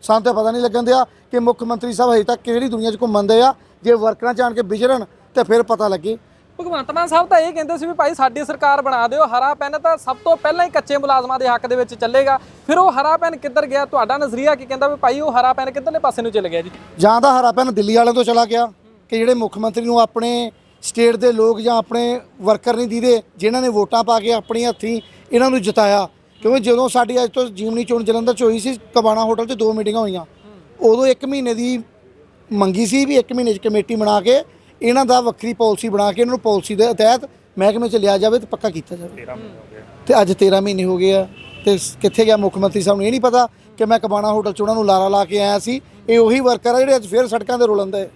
ਸਾਨੂੰ ਤਾਂ ਪਤਾ ਨਹੀਂ ਲੱਗਣ ਦਿਆ ਕਿ ਮੁੱਖ ਮੰਤਰੀ ਸਾਹਿਬ ਹਜੇ ਤੱਕ ਕਿਹੜੀ ਦੁਨੀਆ 'ਚ ਘੁੰਮਦੇ ਆ। ਜੇ ਵਰਕਰਾਂ 'ਚ ਆਣ ਕੇ ਵਿਚਰਨ ਤੇ ਫਿਰ ਪਤਾ ਲੱਗੇ। ਭਗਵੰਤ ਮਾਨ ਸਾਹਿਬ ਤਾਂ ਇਹ ਕਹਿੰਦੇ ਸੀ ਵੀ ਭਾਈ ਸਾਡੀ ਸਰਕਾਰ ਬਣਾ ਦਿਓ ਹਰਾ ਪੈਨ ਤਾਂ ਸਭ ਤੋਂ ਪਹਿਲਾਂ ਹੀ ਕੱਚੇ ਮੁਲਾਜ਼ਮਾਂ ਦੇ ਹੱਕ ਦੇ ਵਿੱਚ ਚੱਲੇਗਾ। ਫਿਰ ਉਹ ਹਰਾ ਪੈਨ ਕਿੱਧਰ ਗਿਆ? ਤੁਹਾਡਾ ਨਜ਼ਰੀਆ ਕੀ ਕਹਿੰਦਾ ਵੀ ਭਾਈ ਉਹ ਹਰਾ ਪੈਨ ਕਿੱਧਰਲੇ ਪਾਸੇ ਨੂੰ ਚਲੇ ਗਿਆ ਜੀ? ਜਾਂ ਤਾਂ ਹਰਾ ਪੈਨ ਦਿੱਲੀ ਵਾਲਿਆਂ ਤੋਂ ਚਲਾ ਗਿਆ ਕਿ ਜਿਹੜੇ ਮੁੱਖ ਮੰਤਰੀ ਨੂੰ ਆਪਣੇ ਸਟੇਟ ਦੇ ਲੋਕ ਜਾਂ ਆਪਣੇ ਵਰਕਰ ਨਹੀਂ ਦੀਦੇ ਜਿਨ੍ਹਾਂ ਨੇ ਵੋਟਾਂ ਪਾ ਕੇ ਆਪਣੀ ਹੱਥੀਂ ਇਹਨਾਂ ਨੂੰ ਜਿਤਾਇਆ। ਕਿਉਂਕਿ ਜਦੋਂ ਸਾਡੀ ਅੱਜ ਤੋਂ ਜੀਵਨੀ ਚੋਣ ਜਲੰਧਰ ਚ ਹੋਈ ਸੀ ਕਬਾਣਾ ਹੋਟਲ 'ਚ ਦੋ ਮੀਟਿੰਗਾਂ ਹੋਈਆਂ। ਉਦੋਂ 1 ਮਹੀਨੇ ਦੀ ਮੰਗੀ ਸੀ ਵੀ 1 ਮਹੀਨੇ 'ਚ ਕਮੇਟੀ ਬਣਾ ਕੇ ਇਹਨਾਂ ਦਾ ਵੱਖਰੀ ਪਾਲਿਸੀ ਬਣਾ ਕੇ ਇਹਨਾਂ ਨੂੰ ਪਾਲਿਸੀ ਦੇ ਤਹਿਤ ਮਹਿਕਮੇ 'ਚ ਲਿਆ ਜਾਵੇ ਤੇ ਪੱਕਾ ਕੀਤਾ ਜਾਵੇ। ਤੇ ਅੱਜ 13 ਮਹੀਨੇ ਹੋ ਗਏ ਆ। ਤੇ ਕਿੱਥੇ ਗਿਆ ਮੁੱਖ ਮੰਤਰੀ ਸਾਹਿਬ ਨੂੰ ਇਹ ਨਹੀਂ ਪਤਾ ਕਿ ਮੈਂ ਕਬਾਣਾ ਹੋਟਲ 'ਚ ਉਹਨਾਂ ਨੂੰ ਲਾਰਾ ਲਾ ਕੇ ਆਇਆ ਸੀ। ਇਹ ਉਹੀ ਵਰਕਰ ਆ ਜਿਹੜੇ ਅੱਜ ਫੇਰ ਸੜਕਾਂ ਤੇ ਰੁਲਣ ਦੇ।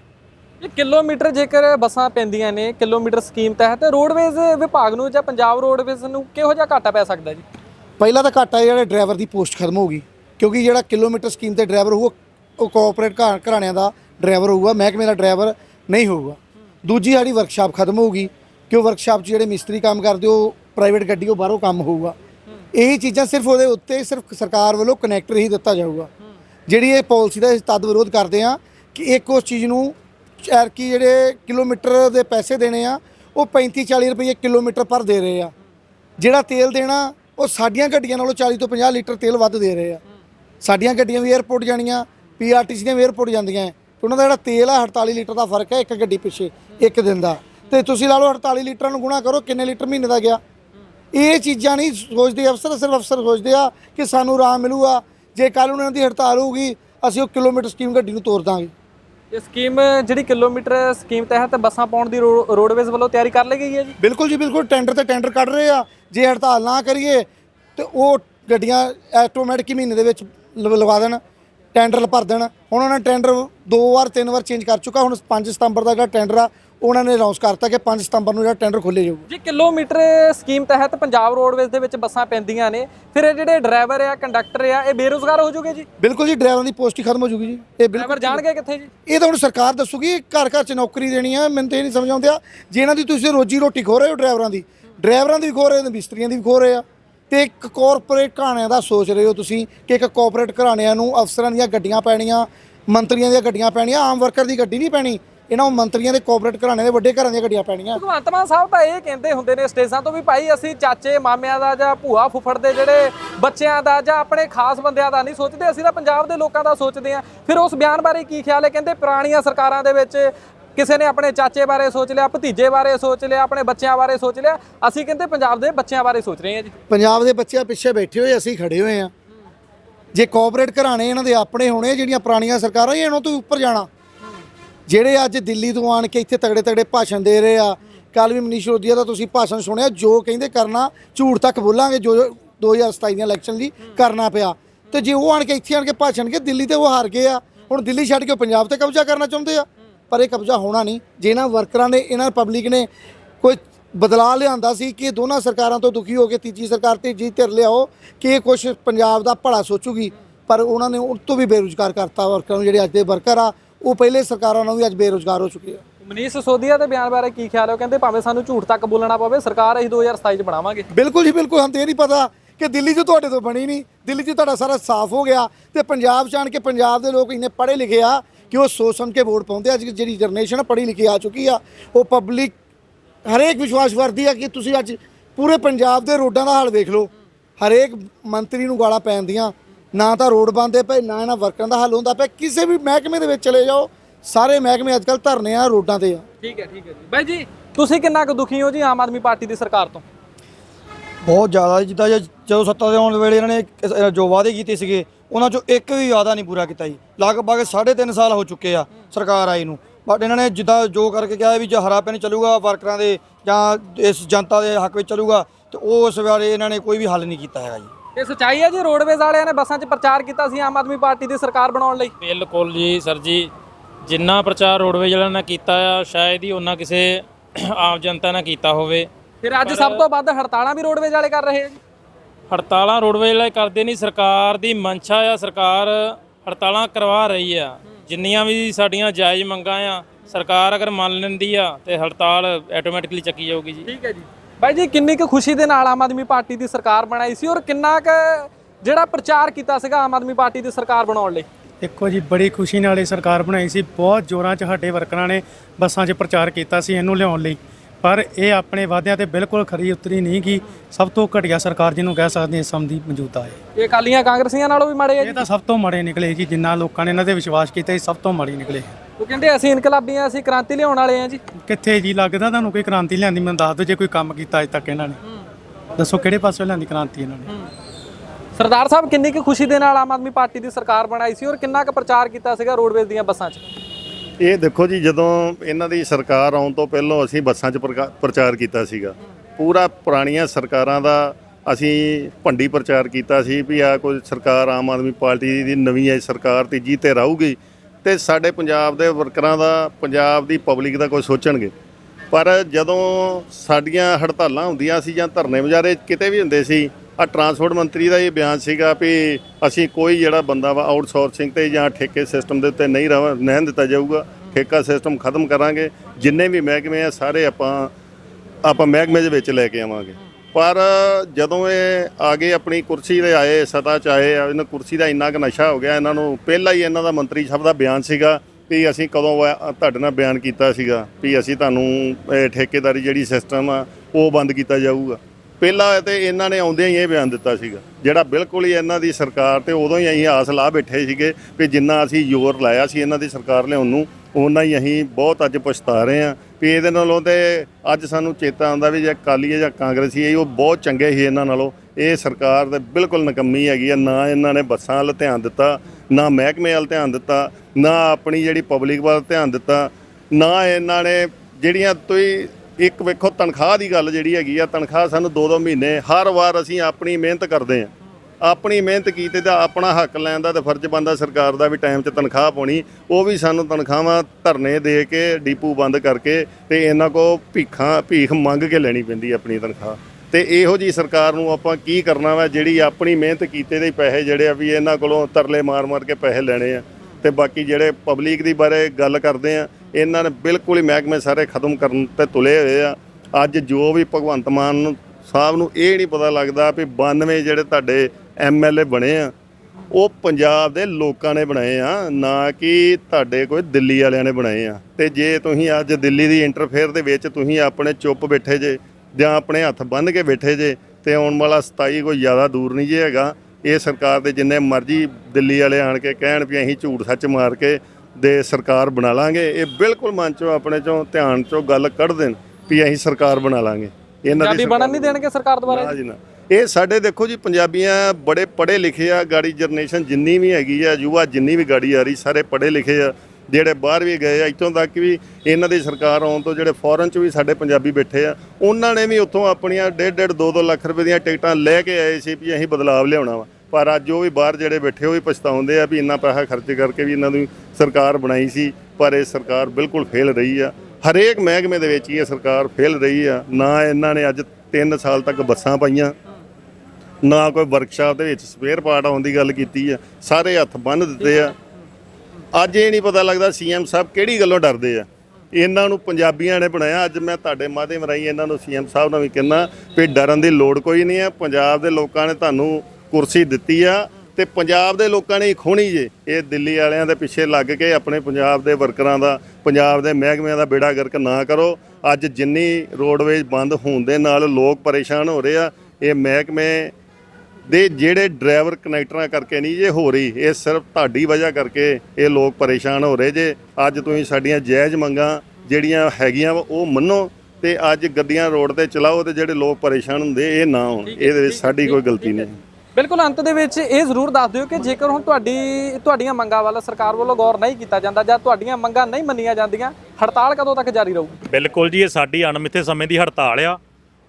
ਇਹ ਕਿਲੋਮੀਟਰ ਜੇਕਰ ਬੱਸਾਂ ਪੈਂਦੀਆਂ ਨੇ ਕਿਲੋਮੀਟਰ ਸਕੀਮ ਤਹਿਤ ਰੋਡਵੇਜ਼ ਵਿਭਾਗ ਨੂੰ ਜਾਂ ਪੰਜਾਬ ਰੋਡਵੇਜ਼ ਨੂੰ ਕਿਹੋ ਜਿਹਾ ਘਾਟਾ ਪੈ ਸਕਦਾ ਜੀ? ਪਹਿਲਾਂ ਤਾਂ ਘਾਟਾ ਇਹ ਜਿਹੜਾ ਡਰਾਈਵਰ ਦੀ ਪੋਸਟ ਖਤਮ ਹੋ ਗਈ, ਕਿਉਂਕਿ ਜਿਹੜਾ ਕਿਲੋਮੀਟਰ ਸਕੀਮ ਤੇ ਡਰਾਈਵਰ ਹੋਊਗਾ, ਉਹ ਕੋਆਪਰੇਟ ਘਰ ਘਰਾਣਿਆਂ ਦਾ ਡਰਾਈਵਰ ਹੋਊਗਾ, ਮਹਿਕਮੇ ਦਾ ਡਰਾਈਵਰ ਨਹੀਂ ਹੋਊਗਾ। ਦੂਜੀ ਸਾਡੀ ਵਰਕਸ਼ਾਪ ਖਤਮ ਹੋਊਗੀ ਕਿ ਉਹ ਵਰਕਸ਼ਾਪ 'ਚ ਜਿਹੜੇ ਮਿਸਤਰੀ ਕੰਮ ਕਰਦੇ, ਉਹ ਪ੍ਰਾਈਵੇਟ ਗੱਡੀ, ਉਹ ਬਾਹਰੋਂ ਕੰਮ ਹੋਊਗਾ। ਇਹ ਚੀਜ਼ਾਂ ਸਿਰਫ ਉਹਦੇ ਉੱਤੇ ਸਿਰਫ ਸਰਕਾਰ ਵੱਲੋਂ ਕਨੈਕਟਰ ਹੀ ਦਿੱਤਾ ਜਾਊਗਾ। ਜਿਹੜੀ ਇਹ ਪਾਲਿਸੀ ਦਾ ਅਸੀਂ ਤਦ ਵਿਰੋਧ ਕਰਦੇ ਆ, ਕਿ ਇੱਕ ਉਸ ਚੀਜ਼ ਨੂੰ ਐਰਕੀ ਜਿਹੜੇ ਕਿਲੋਮੀਟਰ ਦੇ ਪੈਸੇ ਦੇਣੇ ਆ, ਉਹ 35 40 ਰੁਪਏ ਕਿਲੋਮੀਟਰ ਪਰ ਦੇ ਰਹੇ ਆ। ਜਿਹੜਾ ਤੇਲ ਦੇਣਾ ਉਹ ਸਾਡੀਆਂ ਗੱਡੀਆਂ ਨਾਲੋਂ 40 ਤੋਂ 50 ਲੀਟਰ ਤੇਲ ਵੱਧ ਦੇ ਰਹੇ ਆ। ਸਾਡੀਆਂ ਗੱਡੀਆਂ ਵੀ 에ਅਰਪੋਰਟ ਜਾਣੀਆਂ ਪੀਆਰਟੀਸੀ ਦੀਆਂ ਵੀ 에ਅਰਪੋਰਟ ਜਾਂਦੀਆਂ। ਹੈ। ਉਹਨਾਂ ਦਾ ਜਿਹੜਾ ਤੇਲ ਆ 48 ਲੀਟਰ ਦਾ ਫ਼ਰਕ ਹੈ ਇੱਕ ਗੱਡੀ ਪਿੱਛੇ, ਇੱਕ ਦਿਨ ਦਾ। ਤੇ ਤੁਸੀਂ ਲਾ ਲਓ 48 ਲੀਟਰਾਂ ਨੂੰ ਗੁਣਾ ਕਰੋ, ਕਿੰਨੇ ਲੀਟਰ ਮਹੀਨੇ ਦਾ ਗਿਆ? ਇਹ ਚੀਜ਼ਾਂ ਨਹੀਂ ਸੋਚਦੇ ਅਫਸਰ, ਸਿਰਫ ਅਫਸਰ ਸੋਚਦੇ ਆ ਕਿ ਸਾਨੂੰ ਆਰਾਮ ਮਿਲੂਗਾ। ਜੇ ਕੱਲ ਉਹਨਾਂ ਦੀ ਹੜਤਾਲ ਹੋਊਗੀ, ਅਸੀਂ ਉਹ ਕਿਲੋਮੀਟਰ ਸਕੀਮ ਗੱਡੀ ਨੂੰ ਤੋੜ ਦਾਂਗੇ। ਇਹ ਸਕੀਮ ਜਿਹੜੀ ਕਿਲੋਮੀਟਰ ਸਕੀਮ ਤਹਿਤ ਬੱਸਾਂ ਪਾਉਣ ਦੀ ਰੋ- ਰੋਡਵੇਜ਼ ਵੱਲੋਂ ਤਿਆਰੀ ਕਰ ਲਈ ਗਈ ਹੈ ਜੀ? ਬਿਲਕੁਲ ਜੀ, ਬਿਲਕੁਲ। ਟੈਂਡਰ ਤੇ ਟੈਂਡਰ ਕੱਢ ਰਹੇ ਆ। ਜੇ ਹੜਤਾਲ ਨਾ ਕਰੀਏ ਤੇ ਉਹ ਗੱਡੀਆਂ ਆਟੋਮੈਟਿਕ ਹੀ ਮਹੀਨੇ ਦੇ ਵਿੱਚ ਲਵ- ਲਵਾ ਦੇਣ, ਟੈਂਡਰ ਭਰ ਦੇਣ। ਹੁਣ ਉਹਨਾਂ ਨੇ ਟੈਂਡਰ ਦੋ ਵਾਰ, ਤਿੰਨ ਵਾਰ ਚੇਂਜ ਕਰ ਚੁੱਕਾ। ਹੁਣ 5 ਸਤੰਬਰ ਦਾ ਜਿਹੜਾ ਟੈਂਡਰ ਆ ਉਹਨਾਂ ਨੇ ਅਨਾਉਂਸ ਕਰਤਾ ਕਿ 5 ਸਤੰਬਰ ਨੂੰ ਜਿਹੜਾ ਟੈਂਡਰ ਖੋਲੇ ਜਾਊਗਾ। ਜੀ ਕਿਲੋਮੀਟਰ ਸਕੀਮ ਤਹਿਤ ਪੰਜਾਬ ਰੋਡਵੇਜ਼ ਦੇ ਵਿੱਚ ਬੱਸਾਂ ਪੈਂਦੀਆਂ ਨੇ। ਫਿਰ ਇਹ ਜਿਹੜੇ ਡਰਾਈਵਰ ਆ ਕੰਡਕਟਰ ਆ ਇਹ ਬੇਰੁਜ਼ਗਾਰ ਹੋ ਜੂਗੇ ਜੀ? ਬਿਲਕੁਲ ਜੀ ਡਰਾਈਵਰਾਂ ਦੀ ਪੋਸਟ ਹੀ ਖਤਮ ਹੋ ਜੂਗੀ ਜੀ। ਇਹ ਬਿਲਕੁਲ ਡਰਾਈਵਰ ਜਾਣਗੇ ਕਿੱਥੇ ਜੀ? ਇਹ ਤਾਂ ਹੁਣ ਸਰਕਾਰ ਦੱਸੂਗੀ ਘਰ ਘਰ ਚ ਨੌਕਰੀ ਦੇਣੀ ਆ ਮੈਨੂੰ ਤਾਂ ਇਹ ਨਹੀਂ ਸਮਝ ਆਉਂਦਿਆ। ਜੇ ਇਹਨਾਂ ਦੀ ਤੁਸੀਂ ਰੋਜੀ ਰੋਟੀ ਖੋ ਰਹੇ ਹੋ ਡਰਾਈਵਰਾਂ ਦੀ ਡਰਾਈਵਰਾਂ ਦੀ ਵੀ ਖੋ ਰਹੇ ਹੋ ਤੇ ਮਿਸਤਰੀਆਂ ਦੀ ਵੀ ਖੋ ਰਹੇ ਆ। ਤੇ ਇੱਕ ਕਾਰਪੋਰੇਟ ਘਰਾਣਿਆਂ ਦਾ ਸੋਚ ਰਹੇ ਹੋ ਤੁਸੀਂ ਕਿ ਇੱਕ ਕਾਰਪੋਰੇਟ ਘਰਾਣਿਆਂ ਨੂੰ ਅਫਸਰਾਂ ਦੀਆਂ ਗੱਡੀਆਂ ਪੈਣੀਆਂ ਮੰਤਰੀਆਂ ਦੀਆਂ ਗੱਡੀਆਂ ਪੈਣੀਆਂ ਆਮ ਵਰਕਰ ਦੀ ਗੱਡੀ ਨਹੀਂ ਪੈਣੀ। ਇਹਨਾਂ ਮੰਤਰੀਆਂ ਦੇ ਕਾਰਪੋਰੇਟ ਘਰਾਣਿਆਂ ਦੇ ਵੱਡੇ ਘਰਾਂ ਦੀਆਂ ਗੱਡੀਆਂ ਪੈਣੀਆਂ। ਭਗਵੰਤ ਮਾਨ ਸਾਹਿਬ ਤਾਂ ਇਹ ਕਹਿੰਦੇ ਹੁੰਦੇ ਨੇ ਸਟੇਜਾਂ ਤੋਂ ਵੀ ਭਾਈ ਅਸੀਂ ਚਾਚੇ ਮਾਮਿਆਂ ਦਾ ਜਾਂ ਭੂਆ ਫੁੱਫੜ ਦੇ ਜਿਹੜੇ ਬੱਚਿਆਂ ਦਾ ਜਾਂ ਆਪਣੇ ਖਾਸ ਬੰਦਿਆਂ ਦਾ ਨਹੀਂ ਸੋਚਦੇ ਅਸੀਂ ਤਾਂ ਪੰਜਾਬ ਦੇ ਲੋਕਾਂ ਦਾ ਸੋਚਦੇ ਆ ਫਿਰ ਉਸ ਬਿਆਨ ਬਾਰੇ ਕੀ ਖਿਆਲ ਹੈ? ਕਹਿੰਦੇ ਪੁਰਾਣੀਆਂ ਸਰਕਾਰਾਂ ਦੇ ਵਿੱਚ ਕਿਸੇ ਨੇ ਆਪਣੇ ਚਾਚੇ ਬਾਰੇ ਸੋਚ ਲਿਆ ਭਤੀਜੇ ਬਾਰੇ ਸੋਚ ਲਿਆ ਆਪਣੇ ਬੱਚਿਆਂ ਬਾਰੇ ਸੋਚ ਲਿਆ। ਅਸੀਂ ਕਹਿੰਦੇ ਪੰਜਾਬ ਦੇ ਬੱਚਿਆਂ ਬਾਰੇ ਸੋਚ ਰਹੇ ਹਾਂ ਜੀ। ਪੰਜਾਬ ਦੇ ਬੱਚੇ ਪਿੱਛੇ ਬੈਠੇ ਹੋਏ ਅਸੀਂ ਖੜੇ ਹੋਏ ਆ ਜੇ ਕਾਰਪੋਰੇਟ ਘਰਾਣੇ ਇਹਨਾਂ ਦੇ ਆਪਣੇ ਹੋਣੇ ਜਿਹੜੀਆਂ ਪੁਰਾਣੀਆਂ ਸਰਕਾਰਾਂ ਇਹਨਾਂ ਤੋਂ ਉੱਪਰ ਜਾਣਾ। ਜਿਹੜੇ ਅੱਜ ਦਿੱਲੀ ਤੋਂ ਆਣ ਕੇ ਇੱਥੇ ਤਗੜੇ ਤਗੜੇ ਭਾਸ਼ਣ ਦੇ ਰਹੇ ਆ ਕੱਲ ਵੀ ਮਨੀਸ਼ ਰੋਦੀਆ ਦਾ ਤੁਸੀਂ ਭਾਸ਼ਣ ਸੁਣਿਆ, ਜੋ ਕਹਿੰਦੇ ਕਰਨਾ, ਝੂਠ ਤੱਕ ਬੋਲਾਂਗੇ, ਜੋ 2027 ਦੀਆਂ ਇਲੈਕਸ਼ਨ ਲਈ ਕਰਨਾ ਪਿਆ। ਤੇ ਜੇ ਉਹ ਆਣ ਕੇ ਇੱਥੇ ਆਣ ਕੇ ਭਾਸ਼ਣ ਕੇ ਦਿੱਲੀ ਤੇ ਉਹ ਹਾਰ ਗਏ ਆ। ਹੁਣ ਦਿੱਲੀ ਛੱਡ ਕੇ ਪੰਜਾਬ ਤੇ ਕਬਜ਼ਾ ਕਰਨਾ ਚਾਹੁੰਦੇ ਆ। ਪਰ ਇਹ ਕਬਜ਼ਾ ਹੋਣਾ ਨਹੀਂ। ਜੇ ਇਹਨਾਂ ਵਰਕਰਾਂ ਨੇ, ਇਹਨਾਂ ਪਬਲਿਕ ਨੇ ਕੋਈ ਬਦਲਾਅ ਲਿਆਂਦਾ ਸੀ ਕਿ ਦੋਨਾਂ ਸਰਕਾਰਾਂ ਤੋਂ ਦੁਖੀ ਹੋ ਕੇ ਤੀਜੀ ਸਰਕਾਰ ਤੇ ਜੀ ਧਿਰ ਲਿਆਓ, ਕਿ ਇਹ ਕੁਝ ਪੰਜਾਬ ਦਾ ਭਲਾ ਸੋਚੂਗੀ, ਪਰ ਉਹਨਾਂ ਨੇ ਉਹ ਤੋਂ ਵੀ ਬੇਰੁਜ਼ਗਾਰ ਕਰਤਾ ਵਰਕਰਾਂ ਨੂੰ, ਜਿਹੜੇ ਅੱਜ ਦੇ ਵਰਕਰ ਆ। ਉਹ ਪਹਿਲੇ ਸਰਕਾਰਾਂ ਨਾਲੋਂ ਵੀ ਅੱਜ ਬੇਰੁਜ਼ਗਾਰ ਹੋ ਚੁੱਕੇ ਆ। ਮਨੀਸ਼ ਸੋਧੀਆ ਦੇ ਬਿਆਨ ਬਾਰੇ ਕੀ ਖਿਆਲ ਹੈ? ਕਹਿੰਦੇ ਭਾਵੇਂ ਸਾਨੂੰ ਝੂਠ ਤੱਕ ਬੋਲਣਾ ਪਵੇ ਸਰਕਾਰ ਅਸੀਂ 2027 ਚ ਬਣਾਵਾਂਗੇ। ਬਿਲਕੁਲ ਜੀ ਬਿਲਕੁਲ। ਹਮ ਤੇ ਇਹ ਨਹੀਂ ਪਤਾ ਕਿ ਦਿੱਲੀ 'ਚ ਤੁਹਾਡੇ ਤੋਂ ਬਣੀ ਨਹੀਂ। ਦਿੱਲੀ 'ਚ ਤੁਹਾਡਾ ਸਾਰਾ ਸਾਫ਼ ਹੋ ਗਿਆ ਤੇ ਪੰਜਾਬ 'ਚ ਆਣ ਕੇ ਪੰਜਾਬ ਦੇ ਲੋਕ ਇੰਨੇ ਪੜ੍ਹੇ ਲਿਖੇ ਆ ਕਿ ਉਹ ਸੋਚ ਸਮਝ ਕੇ ਵੋਟ ਪਾਉਂਦੇ ਅੱਜ ਜਿਹੜੀ ਜਨਰੇਸ਼ਨ ਪੜ੍ਹੀ ਲਿਖੀ ਆ ਚੁੱਕੀ ਆ। ਉਹ ਪਬਲਿਕ ਹਰੇਕ ਵਿਸ਼ਵਾਸ ਵਰਦੀ ਆ ਕਿ ਤੁਸੀਂ ਅੱਜ ਪੂਰੇ ਪੰਜਾਬ ਦੇ ਰੋਡਾਂ ਦਾ ਹਾਲ ਵੇਖ ਲਓ। ਹਰੇਕ ਮੰਤਰੀ ਨੂੰ ਗਾਲਾਂ ਪੈਂਦੀਆਂ ਨਾ ਤਾਂ ਰੋਡ ਬੰਦੇ ਪਏ ਨਾ ਇਹਨਾਂ ਵਰਕਰਾਂ ਦਾ ਹੱਲ ਹੁੰਦਾ ਪਿਆ। ਕਿਸੇ ਵੀ ਮਹਿਕਮੇ ਦੇ ਵਿੱਚ ਚਲੇ ਜਾਓ ਸਾਰੇ ਮਹਿਕਮੇ ਅੱਜਕੱਲ ਧਰਨੇ ਆ ਰੋਡਾਂ ਤੇ ਆ। ਠੀਕ ਹੈ ਠੀਕ ਹੈ ਜੀ। ਬਾਈ ਜੀ ਤੁਸੀਂ ਕਿੰਨਾ ਕੁ ਦੁਖੀ ਹੋ ਜੀ ਆਮ ਆਦਮੀ ਪਾਰਟੀ ਦੀ ਸਰਕਾਰ ਤੋਂ? ਬਹੁਤ ਜ਼ਿਆਦਾ ਜਿੱਦਾਂ ਜੇ- ਜਦੋਂ ਸੱਤਾ ਦੇ ਆਉਣ ਵੇਲੇ ਇਹਨਾਂ ਨੇ ਜੋ ਵਾਅਦੇ ਕੀਤੇ ਸੀਗੇ ਉਹਨਾਂ ਚੋਂ ਇੱਕ ਵੀ ਵਾਅਦਾ ਨਹੀਂ ਪੂਰਾ ਕੀਤਾ ਜੀ। ਲਗਭਗ 3.5 ਸਾਲ ਹੋ ਚੁੱਕੇ ਆ ਸਰਕਾਰ ਆਈ ਨੂੰ। ਬਟ ਇਹਨਾਂ ਨੇ ਜਿੱਦਾਂ ਜੋ ਕਰਕੇ ਕਿਹਾ ਵੀ ਜੇ ਹਰਾ ਪੈਨ ਚੱਲੂਗਾ ਵਰਕਰਾਂ ਦੇ ਜਾਂ ਇਸ ਜਨਤਾ ਦੇ ਹੱਕ ਵਿੱਚ ਚੱਲੂਗਾ ਤੇ ਉਹ ਉਸ ਬਾਰੇ ਇਹਨਾਂ ਨੇ ਕੋਈ ਵੀ ਹੱਲ ਨਹੀਂ ਕੀਤਾ ਹੈਗਾ ਜੀ। ਇਹ ਸੱਚਾਈ ਹੈ ਜੀ ਰੋਡਵੇਜ਼ ਵਾਲਿਆਂ ਨੇ ਬੱਸਾਂ 'ਚ ਪ੍ਰਚਾਰ ਕੀਤਾ ਸੀ ਆਮ ਆਦਮੀ ਪਾਰਟੀ ਦੀ ਸਰਕਾਰ ਬਣਾਉਣ ਲਈ। ਬਿਲਕੁਲ ਜੀ ਸਰ ਜੀ ਜਿੰਨਾ ਪ੍ਰਚਾਰ ਰੋਡਵੇਜ ਵਾਲਿਆਂ ਨੇ ਕੀਤਾ ਆ ਸ਼ਾਇਦ ਹੀ ਉਹਨਾਂ ਕਿਸੇ ਆਮ ਜਨਤਾ ਨੇ ਕੀਤਾ ਹੋਵੇ। ਫਿਰ ਅੱਜ ਸਭ ਤੋਂ ਵੱਧ ਹੜਤਾਲਾਂ ਵੀ ਰੋਡਵੇਜ਼ ਵਾਲੇ ਕਰ ਰਹੇ ਆ ਜੀ। ਹੜਤਾਲਾਂ ਰੋਡਵੇਜ ਵਾਲੇ ਕਰਦੇ ਨਹੀਂ ਸਰਕਾਰ ਦੀ ਮਨਸ਼ਾ ਆ ਸਰਕਾਰ ਹੜਤਾਲਾਂ ਕਰਵਾ ਰਹੀ ਆ। ਜਿੰਨੀਆਂ ਵੀ ਸਾਡੀਆਂ ਜਾਇਜ਼ ਮੰਗਾਂ ਆ ਸਰਕਾਰ ਅਗਰ ਮੰਨ ਲੈਂਦੀ ਆ ਤੇ ਹੜਤਾਲ ਆਟੋਮੈਟਿਕਲੀ ਚੱਕੀ ਜਾਊਗੀ ਜੀ। ਠੀਕ ਹੈ ਜੀ। ਬਾਈ ਜੀ ਕਿੰਨੀ ਕੁ ਖੁਸ਼ੀ ਦੇ ਨਾਲ ਆਮ ਆਦਮੀ ਪਾਰਟੀ ਦੀ ਸਰਕਾਰ ਬਣਾਈ ਸੀ ਔਰ ਕਿੰਨਾ ਕੁ ਜਿਹੜਾ ਪ੍ਰਚਾਰ ਕੀਤਾ ਸੀਗਾ ਆਮ ਆਦਮੀ ਪਾਰਟੀ ਦੀ ਸਰਕਾਰ ਬਣਾਉਣ ਲਈ? ਦੇਖੋ ਜੀ ਬੜੀ ਖੁਸ਼ੀ ਨਾਲ ਇਹ ਸਰਕਾਰ ਬਣਾਈ ਸੀ। ਬਹੁਤ ਜ਼ੋਰਾਂ 'ਚ ਸਾਡੇ ਵਰਕਰਾਂ ਨੇ ਬੱਸਾਂ 'ਚ ਪ੍ਰਚਾਰ ਕੀਤਾ ਸੀ ਇਹਨੂੰ ਲਿਆਉਣ ਲਈ। ਪਰ ਇਹ ਆਪਣੇ ਵਾਅਦਿਆਂ ਤੇ ਬਿਲਕੁਲ ਖਰੀ ਉਤਰੀ ਨਹੀਂ ਗਈ। ਸਭ ਤੋਂ ਘਟੀਆ ਸਰਕਾਰ ਜਿਹਨੂੰ ਕਹਿ ਸਕਦੇ ਇਸ ਸਮੇਂ ਦੀ ਮੌਜੂਦਾ ਹੈ। ਇਹ ਅਕਾਲੀਆਂ ਕਾਂਗਰਸੀਆਂ ਨਾਲੋਂ ਵੀ ਮਾੜੇ ਆ ਇਹ ਤਾਂ ਸਭ ਤੋਂ ਮਾੜੇ ਨਿਕਲੇ ਜੀ। ਜਿੰਨਾ ਲੋਕਾਂ ਨੇ ਇਹਨਾਂ ਤੇ ਵਿਸ਼ਵਾਸ ਕੀਤਾ ਸੀ ਸਭ ਤੋਂ ਮਾੜੀ ਨਿਕਲੇ। ਉਹ ਕਹਿੰਦੇ ਅਸੀਂ ਇਨਕਲਾਬੀਆਂ ਅਸੀਂ ਕ੍ਰਾਂਤੀ ਲਿਆਉਣ ਵਾਲੇ ਆ ਜੀ। ਕਿੱਥੇ ਜੀ ਲੱਗਦਾ ਤੁਹਾਨੂੰ ਕੋਈ ਕ੍ਰਾਂਤੀ ਲਿਆਂਦੀ? ਮੈਨੂੰ ਦੱਸ ਦਿਓ ਜੇ ਕੋਈ ਕੰਮ ਕੀਤਾ ਅਜੇ ਤੱਕ ਇਹਨਾਂ ਨੇ। ਦੱਸੋ ਕਿਹੜੇ ਪਾਸੋਂ ਲਿਆਂਦੀ ਕ੍ਰਾਂਤੀ ਇਹਨਾਂ ਨੇ? ਸਰਦਾਰ ਸਾਹਿਬ ਕਿੰਨੀ ਕੁ ਖੁਸ਼ੀ ਦੇ ਨਾਲ ਆਮ ਆਦਮੀ ਪਾਰਟੀ ਦੀ ਸਰਕਾਰ ਬਣਾਈ ਸੀ ਔਰ ਕਿੰਨਾ ਕੁ ਪ੍ਰਚਾਰ ਕੀਤਾ ਸੀਗਾ ਰੋਡਵੇਜ਼ ਦੀਆਂ ਬੱਸਾਂ 'ਚ? ਇਹ ਦੇਖੋ ਜੀ ਜਦੋਂ ਇਹਨਾਂ ਦੀ ਸਰਕਾਰ ਆਉਣ ਤੋਂ ਪਹਿਲਾਂ ਅਸੀਂ ਬੱਸਾਂ 'ਚ ਪ੍ਰਕਾ- ਪ੍ਰਚਾਰ ਕੀਤਾ ਸੀਗਾ। ਪੂਰਾ ਪੁਰਾਣੀਆਂ ਸਰਕਾਰਾਂ ਦਾ ਅਸੀਂ ਭੰਡੀ ਪ੍ਰਚਾਰ ਕੀਤਾ ਸੀ ਵੀ ਆ ਕੋਈ ਸਰਕਾਰ ਆਮ ਆਦਮੀ ਪਾਰਟੀ ਦੀ ਨਵੀਂ ਆਈ ਸਰਕਾਰ ਤੀਜੀ ਤੇ ਰਹੂਗੀ। ਤੇ ਸਾਡੇ ਪੰਜਾਬ ਦੇ ਵਰਕਰਾਂ ਦਾ, ਪੰਜਾਬ ਦੀ ਪਬਲਿਕ ਦਾ ਕੋਈ ਸੋਚਣਗੇ। ਪਰ ਜਦੋਂ ਸਾਡੀਆਂ ਹੜਤਾਲਾਂ ਹੁੰਦੀਆਂ ਸੀ ਜਾਂ ਧਰਨੇ ਮੁਜ਼ਾਹਰੇ ਕਿਤੇ ਵੀ ਹੁੰਦੇ ਸੀ ਆ ਟਰਾਂਸਪੋਰਟ ਮੰਤਰੀ ਦਾ ਇਹ ਬਿਆਨ ਸੀਗਾ ਵੀ ਅਸੀਂ ਕੋਈ ਜਿਹੜਾ ਬੰਦਾ ਵਾ ਆਊਟਸੋਰਸਿੰਗ ਤੇ ਜਾਂ ਠੇਕੇ ਸਿਸਟਮ ਦੇ ਉੱਤੇ ਨਹੀਂ ਰਹ ਨਹੀਂ ਦਿੱਤਾ ਜਾਊਗਾ, ਠੇਕਾ ਸਿਸਟਮ ਖਤਮ ਕਰਾਂਗੇ, ਜਿੰਨੇ ਵੀ ਮਹਿਕਮੇ ਆ, ਸਾਰੇ ਆਪਾਂ ਆਪਾਂ ਮਹਿਕਮੇ ਦੇ ਵਿੱਚ ਲੈ ਕੇ ਆਵਾਂਗੇ। ਪਰ ਜਦੋਂ ਇਹ ਆ ਗਏ ਆਪਣੀ ਕੁਰਸੀ ਤੇ ਆਏ ਸਤਾ ਚ ਆਏ ਆ, ਇਹਨਾਂ ਕੁਰਸੀ ਦਾ ਇੰਨਾ ਕੁ ਨਸ਼ਾ ਹੋ ਗਿਆ ਇਹਨਾਂ ਨੂੰ ਪਹਿਲਾਂ ਹੀ ਇਹਨਾਂ ਦਾ ਮੰਤਰੀ ਸਾਹਿਬ ਦਾ ਬਿਆਨ ਸੀਗਾ ਵੀ ਅਸੀਂ ਕਦੋਂ ਤੁਹਾਡੇ ਨਾਲ ਬਿਆਨ ਕੀਤਾ ਸੀਗਾ ਵੀ ਅਸੀਂ ਤੁਹਾਨੂੰ ਠੇਕੇਦਾਰੀ ਜਿਹੜੀ ਸਿਸਟਮ ਆ ਉਹ ਬੰਦ ਕੀਤਾ ਜਾਊਗਾ। ਪਹਿਲਾਂ ਤੇ ਇਹਨਾਂ ਨੇ ਆਉਂਦਿਆਂ ਹੀ ਇਹ ਬਿਆਨ ਦਿੱਤਾ ਸੀਗਾ ਜਿਹੜਾ ਬਿਲਕੁਲ ਹੀ ਇਹਨਾਂ ਦੀ ਸਰਕਾਰ ਤੇ ਉਦੋਂ ਹੀ ਅਸੀਂ ਆਸ ਲਾ ਬੈਠੇ ਸੀਗੇ ਵੀ ਜਿੰਨਾ ਅਸੀਂ ਜ਼ੋਰ ਲਾਇਆ ਸੀ ਇਹਨਾਂ ਦੀ ਸਰਕਾਰ ਲਿਆਉਣ ਨੂੰ ਉਹਨਾਂ ਹੀ ਅਸੀਂ ਬਹੁਤ ਅੱਜ ਪਛਤਾ ਰਹੇ ਹਾਂ। ਵੀ ਇਹਦੇ ਨਾਲੋਂ ਤੇ ਅੱਜ ਸਾਨੂੰ ਚੇਤਾ ਆਉਂਦਾ ਵੀ ਜੇ ਅਕਾਲੀ ਜਾਂ ਕਾਂਗਰਸੀ ਹੈ, ਉਹ ਬਹੁਤ ਚੰਗੇ ਸੀ ਇਹਨਾਂ ਨਾਲੋਂ। ਇਹ ਸਰਕਾਰ ਦੇ ਬਿਲਕੁਲ ਨਕੰਮੀ ਹੈਗੀ ਆ। ਨਾ ਇਹਨਾਂ ਨੇ ਬੱਸਾਂ ਵੱਲ ਧਿਆਨ ਦਿੱਤਾ, ਨਾ ਮਹਿਕਮੇ ਵੱਲ ਧਿਆਨ ਦਿੱਤਾ, ਨਾ ਆਪਣੀ ਜਿਹੜੀ ਪਬਲਿਕ ਵੱਲ ਧਿਆਨ ਦਿੱਤਾ, ਨਾ ਇਹਨਾਂ ਨੇ ਜਿਹੜੀਆਂ ਤੁਸੀਂ ਇੱਕ ਵੇਖੋ ਤਨਖਾਹ ਦੀ ਗੱਲ ਜਿਹੜੀ ਹੈਗੀ ਆ, ਤਨਖਾਹ ਸਾਨੂੰ 2-2 ਮਹੀਨੇ ਹਰ ਵਾਰ ਅਸੀਂ ਆਪਣੀ ਮਿਹਨਤ ਕਰਦੇ ਆ ਆਪਣੀ ਮਿਹਨਤ ਕੀਤੀ ਤੇ ਆਪਣਾ ਹੱਕ ਲੈਣ ਦਾ ਤੇ ਫਰਜ਼ ਬੰਦਾ ਸਰਕਾਰ ਦਾ ਵੀ ਟਾਈਮ 'ਚ ਤਨਖਾਹ ਪਾਉਣੀ। ਉਹ ਵੀ ਸਾਨੂੰ ਤਨਖਾਹਾਂ ਧਰਨੇ ਦੇ ਕੇ ਡੀਪੂ ਬੰਦ ਕਰਕੇ ਤੇ ਇਹਨਾਂ ਕੋ ਭੀਖਾਂ, ਭੀਖ ਮੰਗ ਕੇ ਲੈਣੀ ਪੈਂਦੀ ਆਪਣੀ ਤਨਖਾਹ। ਤੇ ਇਹੋ ਜੀ ਸਰਕਾਰ ਨੂੰ ਆਪਾਂ ਕੀ ਕਰਨਾ ਵਾ, ਜਿਹੜੀ ਆਪਣੀ ਮਿਹਨਤ ਕੀਤੇ ਦੇ ਪੈਸੇ ਜਿਹੜੇ ਆ ਵੀ ਇਹਨਾਂ ਕੋਲੋਂ ਤਰਲੇ ਮਾਰ-ਮਾਰ ਕੇ ਪੈਸੇ ਲੈਣੇ ਆ। ਤੇ ਬਾਕੀ ਜਿਹੜੇ ਪਬਲਿਕ ਦੀ ਬਾਰੇ ਗੱਲ ਕਰਦੇ ਆ, ਇਹਨਾਂ ਨੇ ਬਿਲਕੁਲ ਹੀ ਮਹਿਕਮੇ ਸਾਰੇ ਖਤਮ ਕਰਨ ਤੇ ਤੁਲੇ ਹੋਏ ਆ। ਅੱਜ ਜੋ ਵੀ ਭਗਵੰਤ ਮਾਨ ਸਾਹਿਬ ਨੂੰ ਇਹ ਨਹੀਂ ਪਤਾ ਲੱਗਦਾ ਵੀ 92 ਜਿਹੜੇ ਤੁਹਾਡੇ ਐਮਐਲਏ ਬਣੇ ਆ। ਉਹ ਪੰਜਾਬ ਦੇ ਲੋਕਾਂ ਨੇ ਬਣਾਏ ਆ ਨਾ ਕਿ ਤੁਹਾਡੇ ਕੋਈ ਦਿੱਲੀ ਵਾਲਿਆਂ ਨੇ ਬਣਾਏ ਆ। ਤੇ ਜੇ ਤੁਸੀਂ ਅੱਜ ਦਿੱਲੀ ਦੀ ਇੰਟਰਫੇਅਰ ਦੇ ਵਿੱਚ ਤੁਸੀਂ ਆਪਣੇ ਚੁੱਪ ਬੈਠੇ ਜੇ ਜਾਂ ਆਪਣੇ ਹੱਥ ਬੰਨ੍ਹ ਕੇ ਬੈਠੇ ਜੇ ਤੇ ਆਉਣ ਵਾਲਾ 27 ਕੋਈ ਜ਼ਿਆਦਾ ਦੂਰ ਨਹੀਂ ਜੇ ਹੈਗਾ। ਇਹ ਸਰਕਾਰ ਦੇ ਜਿੰਨੇ ਮਰਜ਼ੀ ਦਿੱਲੀ ਵਾਲੇ ਆਣ ਕੇ ਕਹਿਣ ਵੀ ਅਸੀਂ ਝੂਠ ਸੱਚ ਮਾਰ ਕੇ ਦੇ ਸਰਕਾਰ ਬਣਾ ਲਾਂਗੇ ਇਹ ਬਿਲਕੁਲ ਮਨ ਚੋਂ ਆਪਣੇ ਚੋਂ ਧਿਆਨ ਚੋਂ ਗੱਲ ਕੱਢ ਦੇਣ ਵੀ ਅਸੀਂ ਸਰਕਾਰ ਬਣਾ ਲਾਂਗੇ। ਇਹਨਾਂ ਪੰਜਾਬੀ ਬਣਨ ਨਹੀਂ ਦੇਣਗੇ ਸਰਕਾਰ ਦੁਆਰਾ? ਨਾ ਜੀ ਨਾ। ਇਹ ਸਾਡੇ ਦੇਖੋ ਜੀ, ਪੰਜਾਬੀਆਂ ਬੜੇ ਪੜ੍ਹੇ ਲਿਖੇ ਆ, ਗਾੜੀ ਜਨਰੇਸ਼ਨ ਜਿੰਨੀ ਵੀ ਹੈਗੀ ਆ, ਯੁਵਾ ਜਿੰਨੀ ਵੀ ਗਾੜੀ ਆ ਰਹੀ, ਸਾਰੇ ਪੜ੍ਹੇ ਲਿਖੇ ਆ, ਜਿਹੜੇ ਬਾਹਰ ਵੀ ਗਏ ਆ, ਇੱਥੋਂ ਤੱਕ ਵੀ ਇਹਨਾਂ ਦੀ ਸਰਕਾਰ ਆਉਣ ਤੋਂ ਜਿਹੜੇ ਫੋਰਨ ਚ ਵੀ ਸਾਡੇ ਪੰਜਾਬੀ ਬੈਠੇ ਆ, ਉਹਨਾਂ ਨੇ ਵੀ ਉੱਥੋਂ ਆਪਣੀਆਂ 1.5 2 2 ਲੱਖ ਰੁਪਏ ਦੀਆਂ ਟਿਕਟਾਂ ਲੈ ਕੇ ਆਏ ਸੀ ਵੀ ਅਸੀਂ ਬਦਲਾਵ ਲਿਆਉਣਾ ਵਾ। ਪਰ ਅੱਜ ਉਹ ਵੀ ਬਾਹਰ ਜਿਹੜੇ ਬੈਠੇ, ਉਹ ਵੀ ਪਛਤਾਉਂਦੇ ਆ ਵੀ ਇੰਨਾ ਪੈਸਾ ਖਰਚ ਕਰਕੇ ਵੀ ਇਹਨਾਂ ਦੀ ਸਰਕਾਰ ਬਣਾਈ ਸੀ, ਪਰ ਇਹ ਸਰਕਾਰ ਬਿਲਕੁਲ ਫੇਲ ਰਹੀ ਆ। ਹਰੇਕ ਮਹਿਕਮੇ ਦੇ ਵਿੱਚ ਹੀ ਇਹ ਸਰਕਾਰ ਫੇਲ ਰਹੀ ਆ। ਨਾ ਇਹਨਾਂ ਨੇ ਅੱਜ 3 ਸਾਲ ਤੱਕ ਬੱਸਾਂ ਪਾਈਆਂ ਨਾ ਕੋਈ ਵਰਕਸ਼ਾਪ ਦੇ ਵਿੱਚ ਸਪੇਅਰ ਪਾਰਟ ਆਉਣ ਦੀ ਗੱਲ ਕੀਤੀ ਆ, ਸਾਰੇ ਹੱਥ ਬੰਨ ਦਿੱਤੇ ਆ। ਅੱਜ ਇਹ ਨਹੀਂ ਪਤਾ ਲੱਗਦਾ ਸੀਐਮ ਸਾਹਿਬ ਕਿਹੜੀ ਗੱਲੋਂ ਡਰਦੇ ਆ। ਇਹਨਾਂ ਨੂੰ ਪੰਜਾਬੀਆਂ ਨੇ ਬਣਾਇਆ, ਅੱਜ ਮੈਂ ਤੁਹਾਡੇ ਮਾਧਿਅਮ ਰਾਹੀਂ ਇਹਨਾਂ ਨੂੰ ਸੀਐਮ ਸਾਹਿਬ ਨਾਲ ਵੀ ਕਹਿੰਦਾ ਵੀ ਡਰਨ ਦੀ ਲੋੜ ਕੋਈ ਨਹੀਂ ਆ, ਪੰਜਾਬ ਦੇ ਲੋਕਾਂ ਨੇ ਤੁਹਾਨੂੰ ਕੁਰਸੀ ਦਿੱਤੀ ਆ ਤੇ ਪੰਜਾਬ ਦੇ ਲੋਕਾਂ ਨੇ ਹੀ ਖੋਣੀ ਜੇ। ਇਹ ਦਿੱਲੀ ਵਾਲਿਆਂ ਦੇ ਪਿੱਛੇ ਲੱਗ ਕੇ ਆਪਣੇ ਪੰਜਾਬ ਦੇ ਵਰਕਰਾਂ ਦਾ, ਪੰਜਾਬ ਦੇ ਮਹਿਕਮਿਆਂ ਦਾ ਬੇੜਾ ਗਰਕ ਨਾ ਕਰੋ। ਅੱਜ ਜਿੰਨੀ ਰੋਡਵੇਜ਼ ਬੰਦ ਹੋਣ ਦੇ ਨਾਲ ਲੋਕ ਪਰੇਸ਼ਾਨ ਹੋ ਰਹੇ ਆ, ਇਹ ਮਹਿਕਮੇ ਦੇ ਜਿਹੜੇ ਡਰਾਈਵਰ ਕਨੈਕਟਰਾਂ ਕਰਕੇ ਨਹੀਂ ਜੇ ਹੋ ਰਹੀ ਇਹ ਸਿਰਫ ਤੁਹਾਡੀ ਵਜ੍ਹਾ ਕਰਕੇ ਇਹ ਲੋਕ ਪਰੇਸ਼ਾਨ ਹੋ ਰਹੇ ਜੇ। ਅੱਜ ਤੁਸੀਂ ਸਾਡੀਆਂ ਜਾਇਜ਼ ਮੰਗਾਂ ਜਿਹੜੀਆਂ ਹੈਗੀਆਂ ਵਾ ਉਹ ਮੰਨੋ ਤੇ ਅੱਜ ਗੱਡੀਆਂ ਰੋਡ ਤੇ ਚਲਾਓ ਤੇ ਜਿਹੜੇ ਲੋਕ ਪਰੇਸ਼ਾਨ ਹੁੰਦੇ ਇਹ ਨਾ ਹੋਣ। ਇਹਦੇ ਵਿੱਚ ਸਾਡੀ ਕੋਈ ਗਲਤੀ ਨਹੀਂ। ਬਿਲਕੁਲ ਅੰਤ ਦੇ ਵਿੱਚ ਇਹ ਜ਼ਰੂਰ ਦੱਸ ਦਿਓ ਕਿ ਜੇਕਰ ਹੁਣ ਤੁਹਾਡੀ ਤੁਹਾਡੀਆਂ ਮੰਗਾਂ ਵੱਲ ਸਰਕਾਰ ਵੱਲੋਂ ਗੌਰ ਨਹੀਂ ਕੀਤਾ ਜਾਂਦਾ ਜਾਂ ਤੁਹਾਡੀਆਂ ਮੰਗਾਂ ਨਹੀਂ ਮੰਨੀਆਂ ਜਾਂਦੀਆਂ ਹੜਤਾਲ ਕਦੋਂ ਤੱਕ ਜਾਰੀ ਰਹੂਗੀ? ਬਿਲਕੁਲ ਜੀ ਇਹ ਸਾਡੀ ਅਣਮਿੱਥੇ ਸਮੇਂ ਦੀ ਹੜਤਾਲ ਆ।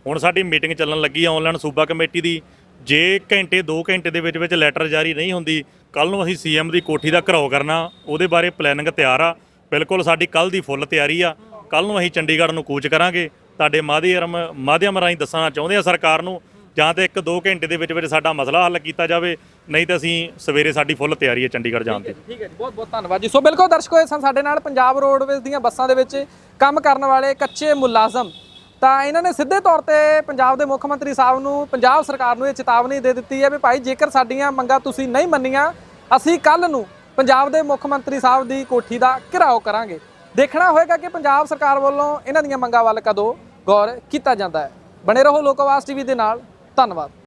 ਹੁਣ ਸਾਡੀ ਮੀਟਿੰਗ ਚੱਲਣ ਲੱਗੀ ਆ ਆਨਲਾਈਨ ਸੂਬਾ ਕਮੇਟੀ ਦੀ। ਜੇ ਘੰਟੇ 2 ਘੰਟੇ ਦੇ ਵਿੱਚ ਵਿੱਚ ਲੈਟਰ ਜਾਰੀ ਨਹੀਂ ਹੁੰਦੀ ਕੱਲ ਨੂੰ ਅਸੀਂ ਸੀਐਮ ਦੀ ਕੋਠੀ ਦਾ ਘਰਾਓ ਕਰਨਾ, ਉਹਦੇ ਬਾਰੇ ਪਲੈਨਿੰਗ ਤਿਆਰ ਆ। ਬਿਲਕੁਲ ਸਾਡੀ ਕੱਲ ਦੀ ਫੁੱਲ ਤਿਆਰੀ ਆ। ਕੱਲ ਨੂੰ ਅਸੀਂ ਚੰਡੀਗੜ੍ਹ ਨੂੰ ਕੂਚ ਕਰਾਂਗੇ। ਤੁਹਾਡੇ ਮਾਧਿਅਮ ਮਾਧਿਅਮ ਰਾਹੀਂ ਦੱਸਣਾ ਚਾਹੁੰਦੇ ਆ ਸਰਕਾਰ ਨੂੰ, ਜਾਂ ਤੇ 1-2 ਘੰਟੇ ਦੇ ਵਿੱਚ ਵਿੱਚ ਸਾਡਾ ਮਸਲਾ ਹੱਲ ਕੀਤਾ ਜਾਵੇ, ਨਹੀਂ ਤਾਂ ਅਸੀਂ ਸਵੇਰੇ ਸਾਡੀ ਫੁੱਲ ਤਿਆਰੀ ਹੈ ਚੰਡੀਗੜ੍ਹ ਜਾਣ ਦੀ। ਠੀਕ ਹੈ ਜੀ ਬਹੁਤ ਬਹੁਤ ਧੰਨਵਾਦ ਜੀ। ਸੋ ਬਿਲਕੁਲ ਦਰਸ਼ਕੋ, ਇਹ ਸਨ ਸਾਡੇ ਨਾਲ ਪੰਜਾਬ ਰੋਡਵੇਜ਼ ਦੀਆਂ ਬੱਸਾਂ ਦੇ ਵਿੱਚ ਕੰਮ ਕਰਨ ਵਾਲੇ ਕੱਚੇ ਮੁਲਾਜ਼ਮ। ਤਾਂ ਇਹਨਾਂ ਨੇ ਸਿੱਧੇ ਤੌਰ ਤੇ ਪੰਜਾਬ ਦੇ ਮੁੱਖ ਮੰਤਰੀ ਸਾਹਿਬ ਨੂੰ, ਪੰਜਾਬ ਸਰਕਾਰ ਨੂੰ ਇਹ ਚੇਤਾਵਨੀ ਦੇ ਦਿੱਤੀ ਹੈ ਵੀ ਭਾਈ ਜੇਕਰ ਸਾਡੀਆਂ ਮੰਗਾਂ ਤੁਸੀਂ ਨਹੀਂ ਮੰਨੀਆਂ, ਅਸੀਂ ਕੱਲ ਨੂੰ ਪੰਜਾਬ ਦੇ ਮੁੱਖ ਮੰਤਰੀ ਸਾਹਿਬ ਦੀ ਕੋਠੀ ਦਾ ਘਿਰਾਓ ਕਰਾਂਗੇ। ਦੇਖਣਾ ਹੋਏਗਾ ਕਿ ਪੰਜਾਬ ਸਰਕਾਰ ਵੱਲੋਂ ਇਹਨਾਂ ਦੀਆਂ ਮੰਗਾਂ ਵੱਲ ਕਦੋਂ ਗੌਰ ਕੀਤਾ ਜਾਂਦਾ ਹੈ। ਬਣੇ ਰਹੋ ਲੋਕ ਆਵਾਜ਼ ਟੀਵੀ ਦੇ ਨਾਲ। ਧੰਨਵਾਦ।